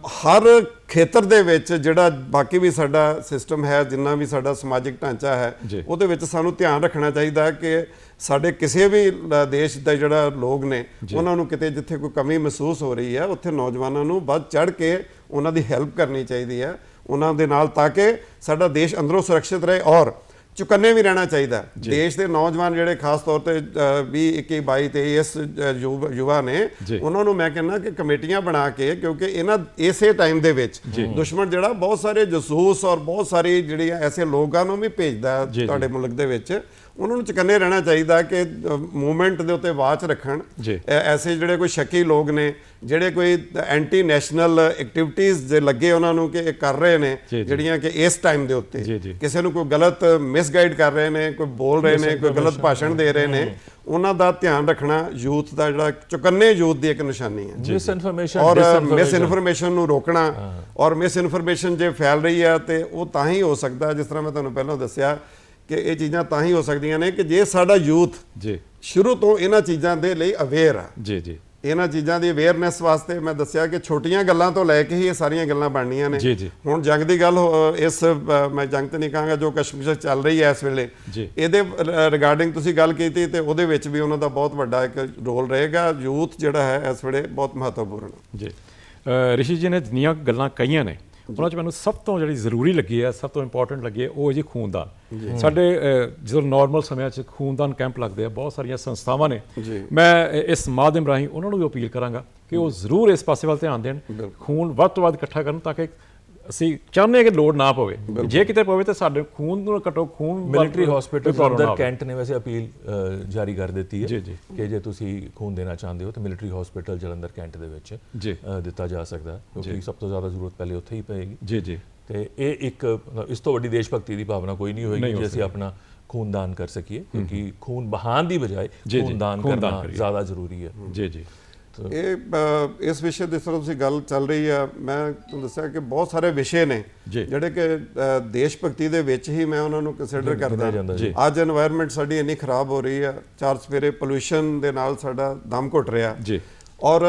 S2: ਹਰ ਖੇਤਰ ਦੇ ਵਿੱਚ ਜਿਹੜਾ ਬਾਕੀ ਵੀ ਸਾਡਾ ਸਿਸਟਮ ਹੈ ਜਿੰਨਾ ਵੀ ਸਾਡਾ ਸਮਾਜਿਕ ਢਾਂਚਾ ਹੈ। ਉਹਦੇ ਵਿੱਚ ਸਾਨੂੰ ਧਿਆਨ ਰੱਖਣਾ ਚਾਹੀਦਾ ਕਿ ਸਾਡੇ ਕਿਸੇ ਵੀ ਦੇਸ਼ ਦਾ ਜਿਹੜਾ ਲੋਕ ਨੇ ਉਹਨਾਂ ਨੂੰ ਕਿਤੇ ਜਿੱਥੇ ਕੋਈ ਕਮੀ ਮਹਿਸੂਸ ਹੋ ਰਹੀ ਹੈ ਉੱਥੇ ਨੌਜਵਾਨਾਂ ਨੂੰ ਵੱਧ ਚੜ ਕੇ ਉਹਨਾਂ ਦੀ ਹੈਲਪ ਕਰਨੀ ਚਾਹੀਦੀ ਹੈ ਉਹਨਾਂ ਦੇ ਨਾਲ ਤਾਂ ਕਿ ਸਾਡਾ ਦੇਸ਼ ਅੰਦਰੋਂ ਸੁਰੱਖਿਅਤ ਰਹੇ ਔਰ ਚੁਕੰਨੇ ਵੀ ਰਹਿਣਾ ਚਾਹੀਦਾ। ਦੇਸ਼ ਦੇ ਨੌਜਵਾਨ ਜਿਹੜੇ ਖਾਸ ਤੌਰ ਤੇ 20 21 22 ਤੇ ਇਸ ਯੁਵ- ਨੇ। ਉਹਨਾਂ ਨੂੰ ਮੈਂ ਕਹਿੰਦਾ ਕਿ ਕਮੇਟੀਆਂ ਬਣਾ ਕੇ ਕਿਉਂਕਿ ਇਹਨਾਂ ਇਸੇ ਟਾਈਮ ਦੇ ਵਿੱਚ ਦੁਸ਼ਮਣ ਜਿਹੜਾ ਬਹੁਤ ਸਾਰੇ ਜਸੂਸ ਔਰ ਬਹੁਤ ਸਾਰੀ ਜਿਹੜੀਆਂ ਐਸੇ ਲੋਕਾਂ ਨੂੰ ਵੀ ਭੇਜਦਾ। ਤੁਹਾਡੇ ਮੁਲਕ ਦੇ ਵਿੱਚ ਉਹਨਾਂ ਨੂੰ ਚੁਕੰਨੇ ਰਹਿਣਾ ਚਾਹੀਦਾ ਕਿ ਮੂਵਮੈਂਟ ਦੇ ਉੱਤੇ ਵਾਚ ਰੱਖਣ। ਐਸੇ ਜਿਹੜੇ ਕੋਈ ਸ਼ੱਕੀ ਲੋਕ ਨੇ ਜਿਹੜੇ ਕੋਈ ਐਂਟੀ ਨੈਸ਼ਨਲ ਐਕਟੀਵਿਟੀਜ਼ ਜੇ ਲੱਗੇ ਉਹਨਾਂ ਨੂੰ ਕਿ ਇਹ ਕਰ ਰਹੇ ਨੇ। ਜਿਹੜੀਆਂ ਕਿ ਇਸ ਟਾਈਮ ਦੇ ਉੱਤੇ। ਕਿਸੇ ਨੂੰ ਕੋਈ ਗਲਤ ਮਿਸਗਾਈਡ ਕਰ ਰਹੇ ਨੇ ਕੋਈ ਬੋਲ ਰਹੇ ਨੇ ਕੋਈ ਗਲਤ ਭਾਸ਼ਣ ਦੇ ਰਹੇ ਨੇ ਉਹਨਾਂ ਦਾ ਧਿਆਨ ਰੱਖਣਾ ਯੂਥ ਦਾ ਜਿਹੜਾ ਚੁਕੰਨੇ ਯੂਥ ਦੀ ਇੱਕ ਨਿਸ਼ਾਨੀ ਹੈ।
S3: ਮਿਸ ਇਨਫੋਰਮੇਸ਼ਨ
S2: ਔਰ ਮਿਸ ਇਨਫੋਰਮੇਸ਼ਨ ਨੂੰ ਰੋਕਣਾ ਔਰ ਮਿਸ ਇਨਫੋਰਮੇਸ਼ਨ ਜੇ ਫੈਲ ਰਹੀ ਹੈ ਤੇ ਉਹ ਤਾਂ ਹੀ ਹੋ ਸਕਦਾ ਜਿਸ ਤਰ੍ਹਾਂ ਮੈਂ ਤੁਹਾਨੂੰ ਪਹਿਲਾਂ ਦੱਸਿਆ ਕਿ ਇਹ ਚੀਜ਼ਾਂ ਤਾਂ ਹੀ ਹੋ ਸਕਦੀਆਂ ਨੇ ਕਿ ਜੇ ਸਾਡਾ ਯੂਥ
S1: ਜੀ।
S2: ਸ਼ੁਰੂ ਤੋਂ ਇਹਨਾਂ ਚੀਜ਼ਾਂ ਦੇ ਲਈ ਅਵੇਅਰ ਆ।
S1: ਜੀ ਜੀ।
S2: ਇਹਨਾਂ ਚੀਜ਼ਾਂ ਦੀ ਅਵੇਅਰਨੈਸ ਵਾਸਤੇ ਮੈਂ ਦੱਸਿਆ ਕਿ ਛੋਟੀਆਂ ਗੱਲਾਂ ਤੋਂ ਲੈ ਕੇ ਹੀ ਇਹ ਸਾਰੀਆਂ ਗੱਲਾਂ ਬਣਨੀਆਂ ਨੇ।
S1: ਜੀ, ਜੀ।
S2: ਹੁਣ ਜੰਗ ਦੀ ਗੱਲ ਇਸ ਮੈਂ ਜੰਗ ਤੇ ਨਹੀਂ ਕਹਾਂਗਾ ਜੋ ਕਸ਼ਮੀਰ ਚੱਲ ਰਹੀ ਹੈ ਇਸ ਵੇਲੇ।
S1: ਜੀ।
S2: ਇਹਦੇ ਰਿਗਾਰਡਿੰਗ ਤੁਸੀਂ ਗੱਲ ਕੀਤੀ ਤੇ ਉਹਦੇ ਵਿੱਚ ਵੀ ਉਹਨਾਂ ਦਾ ਬਹੁਤ ਵੱਡਾ ਇੱਕ ਰੋਲ ਰਹੇਗਾ। ਯੂਥ ਜਿਹੜਾ ਹੈ ਇਸ ਵੇਲੇ ਬਹੁਤ ਮਹੱਤਵਪੂਰਨ।
S1: ਜੀ। ਰਿਸ਼ੀ ਜੀ ਨੇ ਜਿੰਨੀਆਂ ਗੱਲਾਂ ਕਹੀਆਂ ਨੇ ਉਹਨਾਂ ਚ ਮੈਨੂੰ ਸਭ ਤੋਂ ਜਿਹੜੀ ਜ਼ਰੂਰੀ ਲੱਗੀ ਹੈ ਸਭ ਤੋਂ ਇੰਪੋਰਟੈਂਟ ਲੱਗੀ ਹੈ ਉਹ ਹੈ ਜੀ ਖੂਨਦਾਨ। ਸਾਡੇ ਜਦੋਂ ਨਾਰਮਲ ਸਮਿਆਂ 'ਚ ਖੂਨਦਾਨ ਕੈਂਪ ਲੱਗਦੇ ਆ ਬਹੁਤ ਸਾਰੀਆਂ ਸੰਸਥਾਵਾਂ ਨੇ। ਮੈਂ ਇਸ ਮਾਧਿਅਮ ਰਾਹੀਂ ਉਹਨਾਂ ਨੂੰ ਵੀ ਅਪੀਲ ਕਰਾਂਗਾ ਕਿ ਉਹ ਜ਼ਰੂਰ ਇਸ ਪਾਸੇ ਵੱਲ ਧਿਆਨ ਦੇਣ। ਖੂਨ ਵੱਧ ਤੋਂ ਵੱਧ ਇਕੱਠਾ ਕਰਨ ਤਾਂ ਕਿ ਅਸੀਂ ਚਾਹੁੰਦੇ ਹਾਂ ਕਿ ਲੋੜ ਨਾ ਪਵੇ। ਜੇ ਕਿਤੇ ਪਵੇ ਤਾਂ ਸਾਡੇ ਖੂਨ ਨੂੰ ਘਟੋ ਖੂਨ
S3: ਮਿਲਟਰੀ ਹਸਪੀਟਲ ਅੰਦਰ। ਕੈਂਟ ਨੇ ਵੈਸੇ ਅਪੀਲ ਜਾਰੀ ਕਰ ਦਿੱਤੀ ਹੈ
S1: ਜੀ, ਜੀ।
S3: ਕਿ ਜੇ ਤੁਸੀਂ ਖੂਨ ਦੇਣਾ ਚਾਹੁੰਦੇ ਹੋ ਤਾਂ ਮਿਲਟਰੀ ਹਸਪੀਟਲ ਜਲੰਧਰ ਕੈਂਟ ਦੇ ਵਿੱਚ ਦਿੱਤਾ ਜਾ ਸਕਦਾ ਹੈ, ਕਿਉਂਕਿ ਸਭ ਤੋਂ ਜ਼ਿਆਦਾ ਜ਼ਰੂਰਤ ਪਹਿਲੇ ਉੱਥੇ ਹੀ ਪਏਗੀ।
S1: ਜੀ ਜੀ।
S3: ਤੇ ਇਹ ਇੱਕ ਇਸ ਤੋਂ ਵੱਡੀ ਦੇਸ਼ ਭਗਤੀ ਦੀ ਭਾਵਨਾ ਕੋਈ ਨਹੀਂ ਹੋਏਗੀ ਜੇ ਅਸੀਂ ਆਪਣਾ ਖੂਨਦਾਨ ਕਰ ਸਕੀਏ ਕਿਉਂਕਿ ਖੂਨ ਬਹਾਨ ਦੀ ਬਜਾਏ ਖੂਨਦਾਨ ਕਰਨਾ। ਜ਼ਿਆਦਾ ਜ਼ਰੂਰੀ ਹੈ।
S1: ਜੀ ਜੀ।
S2: ਇਹ ਇਸ ਵਿਸ਼ੇ ਦੇ ਸਿਰ ਤੁਸੀਂ ਗੱਲ ਚੱਲ ਰਹੀ ਆ। ਮੈਂ ਤੁਹਾਨੂੰ ਦੱਸਿਆ ਕਿ ਬਹੁਤ ਸਾਰੇ ਵਿਸ਼ੇ ਨੇ ਜਿਹੜੇ ਕਿ ਦੇਸ਼ ਭਗਤੀ ਦੇ ਵਿੱਚ ਹੀ ਮੈਂ ਉਹਨਾਂ ਨੂੰ ਕੰਸੀਡਰ ਕਰਦਾ। ਅੱਜ এনवायरमेंट ਸਾਡੀ ਇੰਨੀ ਖਰਾਬ ਹੋ ਰਹੀ ਆ। ਚਾਰ ਸਵੇਰੇ ਪੋਲੂਸ਼ਨ ਦੇ ਨਾਲ ਸਾਡਾ ਦਮ ਘੁੱਟ ਰਿਹਾ।
S1: ਜੀ।
S2: ਔਰ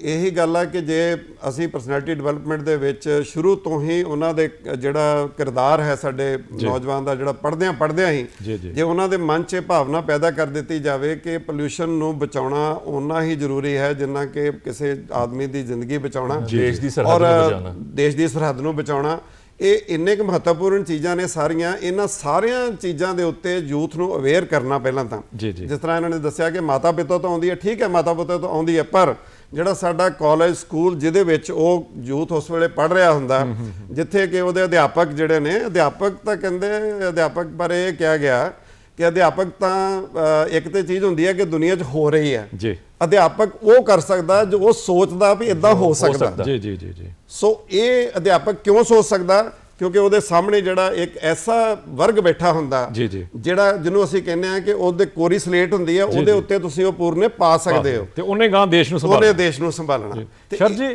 S2: ਇਹੀ ਗੱਲ ਆ ਕਿ ਜੇ ਅਸੀਂ ਪਰਸਨੈਲਿਟੀ ਡਿਵੈਲਪਮੈਂਟ ਦੇ ਵਿੱਚ ਸ਼ੁਰੂ ਤੋਂ ਹੀ ਉਹਨਾਂ ਦੇ ਜਿਹੜਾ ਕਿਰਦਾਰ ਹੈ ਸਾਡੇ ਨੌਜਵਾਨ ਦਾ ਜਿਹੜਾ ਪੜ੍ਹਦਿਆਂ ਪੜ੍ਹਦਿਆਂ ਹੀ
S1: ਜੀ,
S2: ਉਹਨਾਂ ਦੇ ਮਨ 'ਚ ਇਹ ਭਾਵਨਾ ਪੈਦਾ ਕਰ ਦਿੱਤੀ ਜਾਵੇ ਕਿ ਪੋਲੂਸ਼ਨ ਨੂੰ ਬਚਾਉਣਾ ਓਨਾ ਹੀ ਜ਼ਰੂਰੀ ਹੈ ਜਿੰਨਾ ਕਿ ਕਿਸੇ ਆਦਮੀ ਦੀ ਜ਼ਿੰਦਗੀ ਬਚਾਉਣਾ
S3: ਦੇਸ਼ ਦੀ ਸਰਹੱਦ ਨੂੰ ਬਚਾਉਣਾ।
S2: ਦੇਸ਼ ਦੀ ਸਰਹੱਦ ਨੂੰ ਬਚਾਉਣਾ। ਇਹ ਇੰਨੇ ਕੁ ਮਹੱਤਵਪੂਰਨ ਚੀਜ਼ਾਂ ਨੇ ਸਾਰੀਆਂ। ਇਹਨਾਂ ਸਾਰੀਆਂ ਚੀਜ਼ਾਂ ਦੇ ਉੱਤੇ ਯੂਥ ਨੂੰ ਅਵੇਅਰ ਕਰਨਾ ਪਹਿਲਾਂ ਤਾਂ। ਜਿਸ ਤਰ੍ਹਾਂ ਇਹਨਾਂ ਨੇ ਦੱਸਿਆ ਕਿ ਮਾਤਾ ਪਿਤਾ ਤੋਂ ਆਉਂਦੀ ਹੈ ਠੀਕ ਹੈ ਮਾਤਾ ਪਿਤਾ ਤੋਂ ਆਉਂਦੀ ਹੈ ਪਰ ਜਿਹੜਾ ਸਾਡਾ ਕਾਲਜ ਸਕੂਲ ਜਿਹਦੇ ਵਿੱਚ ਉਹ ਯੂਥ ਉਸ ਵੇਲੇ ਪੜ ਰਿਹਾ ਹੁੰਦਾ ਜਿੱਥੇ ਕਿ ਉਹਦੇ ਅਧਿਆਪਕ ਜਿਹੜੇ ਨੇ ਅਧਿਆਪਕ ਤਾਂ ਕਹਿੰਦੇ ਅਧਿਆਪਕ ਬਾਰੇ ਇਹ ਕਿਹਾ ਗਿਆ ਕਿ ਅਧਿਆਪਕ ਤਾਂ ਇੱਕ ਤੇ ਚੀਜ਼ ਹੁੰਦੀ ਹੈ ਕਿ ਦੁਨੀਆ 'ਚ ਹੋ ਰਹੀ ਹੈ।
S1: ਜੀ।
S2: ਅਧਿਆਪਕ ਉਹ ਕਰ ਸਕਦਾ ਜੋ ਉਹ ਸੋਚਦਾ ਵੀ ਇਦਾਂ ਹੋ ਸਕਦਾ।
S3: ਸਕਦਾ।
S1: ਜੀ ਜੀ ਜੀ ਜੀ।
S2: ਸੋ ਇਹ ਅਧਿਆਪਕ ਕਿਉਂ ਸੋਚ ਸਕਦਾ? ਕਿਉਂਕਿ ਉਹਦੇ ਸਾਹਮਣੇ ਜਿਹੜਾ ਇੱਕ ਐਸਾ ਵਰਗ ਬੈਠਾ ਹੁੰਦਾ
S1: ਜੀ, ਜੀ।
S2: ਜਿਹੜਾ ਜਿਹਨੂੰ ਅਸੀਂ ਕਹਿੰਦੇ ਆ ਕਿ ਉਹਦੇ ਕੋਰੀ ਸਲੇਟ ਹੁੰਦੀ ਹੈ ਉਹਦੇ ਉੱਤੇ ਤੁਸੀਂ ਉਹ ਪੂਰਨੇ ਪਾ ਸਕਦੇ ਹੋ।
S1: ਤੇ ਉਹਨੇ ਗਾਂ ਦੇਸ਼ ਨੂੰ
S2: ਉਹਨੇ
S1: ਸੰਭਾਲਣਾ
S2: ਦੇਸ਼ ਨੂੰ ਸੰਭਾਲਣਾ।
S1: ਸਰ ਜੀ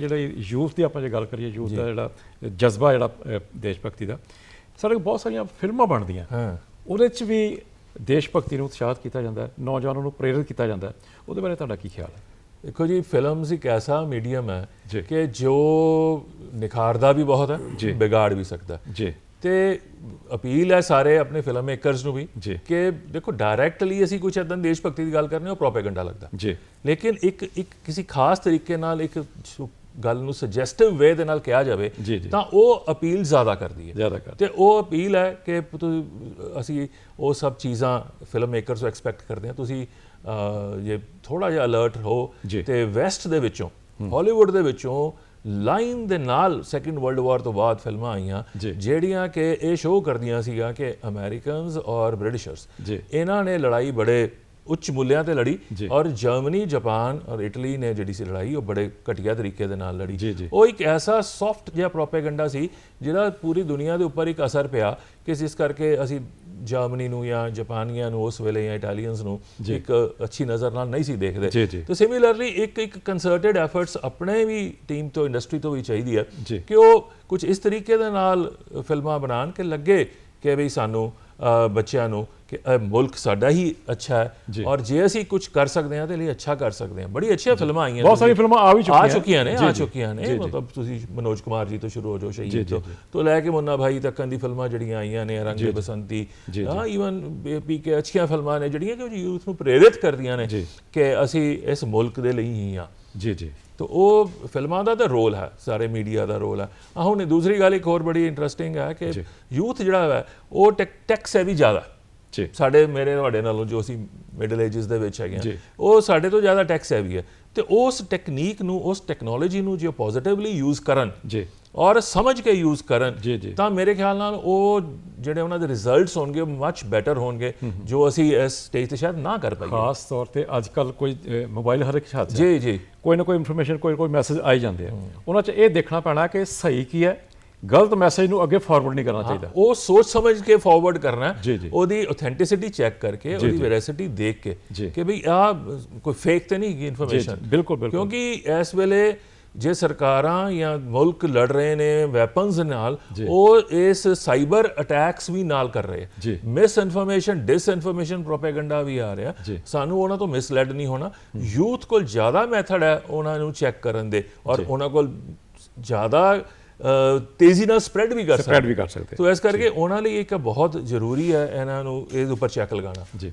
S1: ਜਿਹੜਾ ਯੂਥ ਦੀ ਆਪਾਂ ਜੇ ਗੱਲ ਕਰੀਏ ਯੂਥ ਦਾ ਜਿਹੜਾ ਜਜ਼ਬਾ ਜਿਹੜਾ ਦੇਸ਼ ਭਗਤੀ ਦਾ ਸਾਡੇ ਬਹੁਤ ਸਾਰੀਆਂ ਫਿਲਮਾਂ ਬਣਦੀਆਂ।
S3: ਹਾਂ।
S1: ਉਹਦੇ 'ਚ ਵੀ ਦੇਸ਼ ਭਗਤੀ ਨੂੰ ਉਤਸ਼ਾਹਿਤ ਕੀਤਾ ਜਾਂਦਾ ਹੈ ਨੌਜਵਾਨਾਂ ਨੂੰ ਪ੍ਰੇਰਿਤ ਕੀਤਾ ਜਾਂਦਾ ਹੈ। ਉਹਦੇ ਬਾਰੇ ਤੁਹਾਡਾ ਕੀ ਖਿਆਲ ਹੈ?
S3: ਦੇਖੋ ਜੀ ਫਿਲਮਸ ਇੱਕ ਐਸਾ ਮੀਡੀਅਮ ਹੈ। ਕਿ ਜੋ ਨਿਖਾਰਦਾ ਵੀ ਬਹੁਤ। ਹੈ ਵਿਗਾੜ ਵੀ ਸਕਦਾ।
S1: ਜੀ
S3: ਤੇ ਅਪੀਲ ਹੈ ਸਾਰੇ ਆਪਣੇ ਫਿਲਮ ਮੇਕਰਸ ਨੂੰ ਵੀ
S1: ਜੀ।
S3: ਕਿ ਦੇਖੋ ਡਾਇਰੈਕਟਲੀ ਅਸੀਂ ਕੁਝ ਇਦਾਂ ਦੇਸ਼ ਭਗਤੀ ਦੀ ਗੱਲ ਕਰਨੀ ਉਹ ਪ੍ਰੋਪੇਗੈਂਡਾ ਲੱਗਦਾ
S1: ਜੀ
S3: ਲੇਕਿਨ ਇੱਕ ਇੱਕ ਕਿਸੇ ਖਾਸ ਤਰੀਕੇ ਨਾਲ ਇੱਕ ਗੱਲ ਨੂੰ ਸੁਜੈਸਟਿਵ ਵੇ ਦੇ ਨਾਲ ਕਿਹਾ ਜਾਵੇ। ਤਾਂ ਉਹ ਅਪੀਲ ਜ਼ਿਆਦਾ ਕਰਦੀ ਹੈ
S1: ਜ਼ਿਆਦਾ ਕਰ
S3: ਤੇ ਉਹ ਅਪੀਲ ਹੈ ਕਿ ਤੁਸੀਂ- ਅਸੀਂ ਉਹ ਸਭ ਚੀਜ਼ਾਂ ਫਿਲਮ ਮੇਕਰਸ ਤੋਂ ਐਕਸਪੈਕਟ ਕਰਦੇ ਹਾਂ ਤੁਸੀਂ ਜੇ ਥੋੜਾ ਜਿਹਾ ਅਲਰਟ ਹੋ। ਤੇ ਵੈਸਟ ਦੇ ਵਿੱਚੋਂ ਹਾਲੀਵੁੱਡ ਦੇ ਵਿੱਚੋਂ ਲਾਈਨ ਦੇ ਨਾਲ ਸੈਕੰਡ ਵਰਲਡ ਵਾਰ ਤੋਂ ਬਾਅਦ ਫਿਲਮਾਂ ਆਈਆਂ। ਜਿਹੜੀਆਂ ਕਿ ਇਹ ਸ਼ੋਅ ਕਰਦੀਆਂ ਸੀਗਾ ਕਿ ਅਮਰੀਕਨਸ ਔਰ ਬ੍ਰਿਟਿਸ਼ਰਸ। ਇਹਨਾਂ ਨੇ ਲੜਾਈ ਬੜੇ ਉੱਚ ਮੁੱਲਿਆਂ ਤੇ ਲੜੀ। ਔਰ ਜਰਮਨੀ ਜਾਪਾਨ ਔਰ ਇਟਲੀ ਨੇ ਜਿਹੜੀ ਸੀ ਲੜਾਈ ਉਹ ਬੜੇ ਘਟੀਆ ਤਰੀਕੇ ਦੇ ਨਾਲ ਲੜੀ। ਉਹ ਇੱਕ ਐਸਾ ਸੌਫਟ ਜਿਹਾ ਪ੍ਰੋਪੇਗੈਂਡਾ ਸੀ ਜਿਹੜਾ ਪੂਰੀ ਦੁਨੀਆ ਦੇ ਉੱਪਰ ਇੱਕ ਅਸਰ ਪਿਆ ਕਿ ਜਿਸ ਕਰਕੇ ਅਸੀਂ ਜਰਮਨੀ ਨੂੰ ਜਾਂ ਜਾਪਾਨੀਆਂ ਨੂੰ ਉਸ ਵੇਲੇ ਜਾਂ ਇਟਾਲੀਅਨਸ ਨੂੰ ਇੱਕ ਅੱਛੀ ਨਜ਼ਰ ਨਾਲ ਨਹੀਂ ਸੀ ਦੇਖਦੇ। ਤੇ ਸਿਮਿਲਰਲੀ ਇੱਕ ਇੱਕ ਕੰਸਰਟਡ ਐਫਰਟਸ ਆਪਣੇ ਵੀ ਟੀਮ ਤੋਂ ਇੰਡਸਟਰੀ ਤੋਂ ਵੀ ਚਾਹੀਦੀ ਹੈ। ਕਿ ਉਹ ਕੁਝ ਇਸ ਤਰੀਕੇ ਦੇ ਨਾਲ ਫਿਲਮਾਂ ਬਣਾਉਣ ਕਿ ਲੱਗੇ ਕਿ ਵੀ ਸਾਨੂੰ ਬੱਚਿਆਂ ਨੂੰ ਕਿ ਇਹ ਮੁਲਕ ਸਾਡਾ ਹੀ ਅੱਛਾ। ਹੈ ਔਰ ਜੇ ਅਸੀਂ ਕੁਝ ਕਰ ਸਕਦੇ ਹਾਂ ਤੇ ਲਈ ਅੱਛਾ ਕਰ ਸਕਦੇ ਹਾਂ ਬੜੀ ਅੱਛੀਆਂ ਫਿਲਮਾਂ ਆਈਆਂ
S1: ਬਹੁਤ ਸਾਰੀਆਂ ਫਿਲਮਾਂ ਆ ਵੀ ਚੁੱਕੀਆਂ
S3: ਆ ਚੁੱਕੀਆਂ ਨੇ ਆ। ਚੁੱਕੀਆਂ ਨੇ। ਮਤਲਬ ਤੁਸੀਂ ਮਨੋਜ ਕੁਮਾਰ ਜੀ ਤੋਂ ਸ਼ੁਰੂ ਹੋ ਜਾਓ
S1: ਜੀ,
S3: ਸ਼ਹੀਦ ਤੋਂ। ਤੋਂ ਲੈ ਕੇ ਮੁੰਨਾ ਭਾਈ ਤੱਕਾਂ ਦੀ ਫਿਲਮਾਂ ਜਿਹੜੀਆਂ ਆਈਆਂ ਨੇ ਰੰਗ ਦੇ ਬਸੰਤੀ। ਹਾਂ ਈਵਨ ਪੀ ਕੇ ਅੱਛੀਆਂ ਫਿਲਮਾਂ ਨੇ ਜਿਹੜੀਆਂ ਕਿ ਯੂਥ ਨੂੰ ਪ੍ਰੇਰਿਤ ਕਰਦੀਆਂ ਨੇ। ਕਿ ਅਸੀਂ ਇਸ ਮੁਲਕ ਦੇ ਲਈ ਹੀ ਆ
S1: ਜੀ ਜੀ
S3: ਤੋ ਉਹ ਫਿਲਮਾਂ ਦਾ ਤਾਂ ਰੋਲ ਹੈ ਸਾਰੇ ਮੀਡੀਆ ਦਾ ਰੋਲ ਹੈ। ਆ ਹੁਣ ਦੂਸਰੀ ਗੱਲ ਇੱਕ ਹੋਰ ਬੜੀ ਇੰਟਰਸਟਿੰਗ ਹੈ ਕਿ
S1: ਜੀ।
S3: ਯੂਥ ਜਿਹੜਾ ਹੈ ਉਹ ਟੈਕਸ ਹੈ ਵੀ ਜ਼ਿਆਦਾ
S1: ਜੀ।
S3: ਸਾਡੇ ਮੇਰੇ ਤੁਹਾਡੇ ਨਾਲੋਂ ਜੋ ਅਸੀਂ ਮਿਡਲ ਏਜਸ ਦੇ ਵਿੱਚ ਹੈਗੇ ਉਹ ਸਾਡੇ ਤੋਂ ਜ਼ਿਆਦਾ ਟੈਕਸ ਹੈਵੀ ਹੈ। ਤੇ ਉਸ ਟੈਕਨੀਕ ਨੂੰ ਉਸ ਟੈਕਨੋਲੋਜੀ ਨੂੰ ਜੇ ਪੋਜ਼ਿਟਿਵਲੀ ਯੂਜ਼ ਕਰਨ
S1: ਜੀ।
S3: ਔਰ ਸਮਝ ਕੇ ਯੂਜ਼ ਕਰਨ
S1: ਜੀ, ਜੀ।
S3: ਤਾਂ ਮੇਰੇ ਖਿਆਲ ਨਾਲ ਉਹ ਜਿਹੜੇ ਉਹਨਾਂ ਦੇ ਰਿਜ਼ਲਟਸ ਹੋਣਗੇ ਮੱਚ ਬੈਟਰ ਹੋਣਗੇ ਜੋ ਅਸੀਂ ਇਸ ਸਟੇਜ ਤੇ ਸ਼ਾਇਦ ਨਾ ਕਰ ਪਾਈਏ।
S1: ਖਾਸ ਤੌਰ ਤੇ ਅੱਜ ਕੱਲ ਕੋਈ ਮੋਬਾਈਲ ਹਰ ਇੱਕ ਹੱਥ।
S3: ਜੀ ਜੀ।
S1: ਕੋਈ ਨਾ ਕੋਈ ਇਨਫੋਰਮੇਸ਼ਨ ਕੋਈ ਕੋਈ ਮੈਸੇਜ ਆਈ ਜਾਂਦੇ ਆ ਉਹਨਾਂ 'ਚ ਇਹ ਦੇਖਣਾ ਪੈਣਾ ਕਿ ਸਹੀ ਕੀ ਹੈ। ਗਲਤ ਮੈਸੇਜ ਨੂੰ ਅੱਗੇ ਫਾਰਵਰਡ ਨਹੀਂ ਕਰਨਾ ਚਾਹੀਦਾ।
S3: ਉਹ ਸੋਚ ਸਮਝ ਕੇ ਫਾਰਵਰਡ ਕਰਨਾ। ਉਹਦੀ ਆਥੈਂਟਿਸਿਟੀ ਚੈੱਕ ਕਰਕੇ ਉਹਦੀ ਵੈਰਾਸਿਟੀ ਦੇਖ ਕੇ। ਕਿ ਭਈ ਆ ਕੋਈ ਫੇਕ ਤੇ ਨਹੀਂ ਹੈਗੀ ਇਨਫੋਰਮੇਸ਼ਨ
S1: ਬਿਲਕੁਲ, ਬਿਲਕੁਲ।
S3: ਕਿਉਂਕਿ ਇਸ ਵੇਲੇ ਜੇ ਸਰਕਾਰਾਂ ਜਾਂ ਮੁਲਕ ਲੜ ਰਹੇ ਨੇ ਵੈਪਨਸ ਨਾਲ ਉਹ ਇਸ ਸਾਈਬਰ ਅਟੈਕਸ ਵੀ ਨਾਲ ਕਰ ਰਹੇ। Misinformation disinformation propaganda ਵੀ ਆ ਰਿਹਾ। ਸਾਨੂੰ ਉਹਨਾਂ ਤੋਂ ਮਿਸਲੈਡ ਨਹੀਂ ਹੋਣਾ। ਯੂਥ ਕੋਲ ਜ਼ਿਆਦਾ ਮੈਥਡ ਹੈ ਉਹਨਾਂ ਨੂੰ ਚੈੱਕ ਕਰਨ ਦੇ ਔਰ ਉਹਨਾਂ ਕੋਲ ਜ਼ਿਆਦਾ ਤੇਜ਼ੀ ਨਾਲ ਸਪਰੈਡ ਵੀ ਕਰ
S1: ਸਪਰੈਡ ਵੀ ਕਰ ਸਕਦੇ।
S3: ਤੋ ਇਸ ਕਰਕੇ ਉਹਨਾਂ ਲਈ ਇੱਕ ਬਹੁਤ ਜ਼ਰੂਰੀ ਹੈ ਇਹਨਾਂ ਨੂੰ ਇਹਦੇ ਉੱਪਰ ਚੈੱਕ ਲਗਾਉਣਾ।
S1: ਜੀ।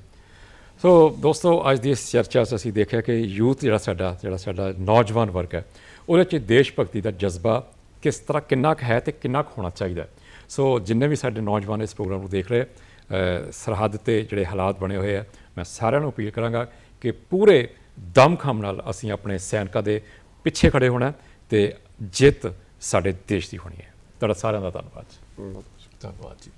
S1: ਸੋ ਦੋਸਤੋ ਅੱਜ ਦੀ ਇਸ ਚਰਚਾ 'ਚ ਅਸੀਂ ਦੇਖਿਆ ਕਿ ਯੂਥ ਜਿਹੜਾ ਸਾਡਾ ਜਿਹੜਾ ਸਾਡਾ ਨੌਜਵਾਨ ਵਰਗ ਹੈ ਉਹਦੇ 'ਚ ਦੇਸ਼ ਭਗਤੀ ਦਾ ਜਜ਼ਬਾ ਕਿਸ ਤਰ੍ਹਾਂ ਕਿੰਨਾ ਕੁ ਹੈ ਤੇ ਕਿੰਨਾ ਕੁ ਹੋਣਾ ਚਾਹੀਦਾ ਸੋ ਜਿੰਨੇ ਵੀ ਸਾਡੇ ਨੌਜਵਾਨ ਇਸ ਪ੍ਰੋਗਰਾਮ ਨੂੰ ਦੇਖ ਰਹੇ ਸਰਹੱਦ ਤੇ ਜਿਹੜੇ ਹਾਲਾਤ ਬਣੇ ਹੋਏ ਆ ਮੈਂ ਸਾਰਿਆਂ ਨੂੰ ਅਪੀਲ ਕਰਾਂਗਾ ਕਿ ਪੂਰੇ ਦਮਖਮ ਨਾਲ ਅਸੀਂ ਆਪਣੇ ਸੈਨਿਕਾਂ ਦੇ ਪਿੱਛੇ ਖੜੇ ਹੋਣਾ ਹੈ ਤੇ ਜਿੱਤ ਸਾਡੇ ਦੇਸ਼ ਦੀ ਹੋਣੀ ਹੈ ਤੁਹਾਡਾ ਸਾਰਿਆਂ ਦਾ ਧੰਨਵਾਦ
S3: ਧੰਨਵਾਦ ਜੀ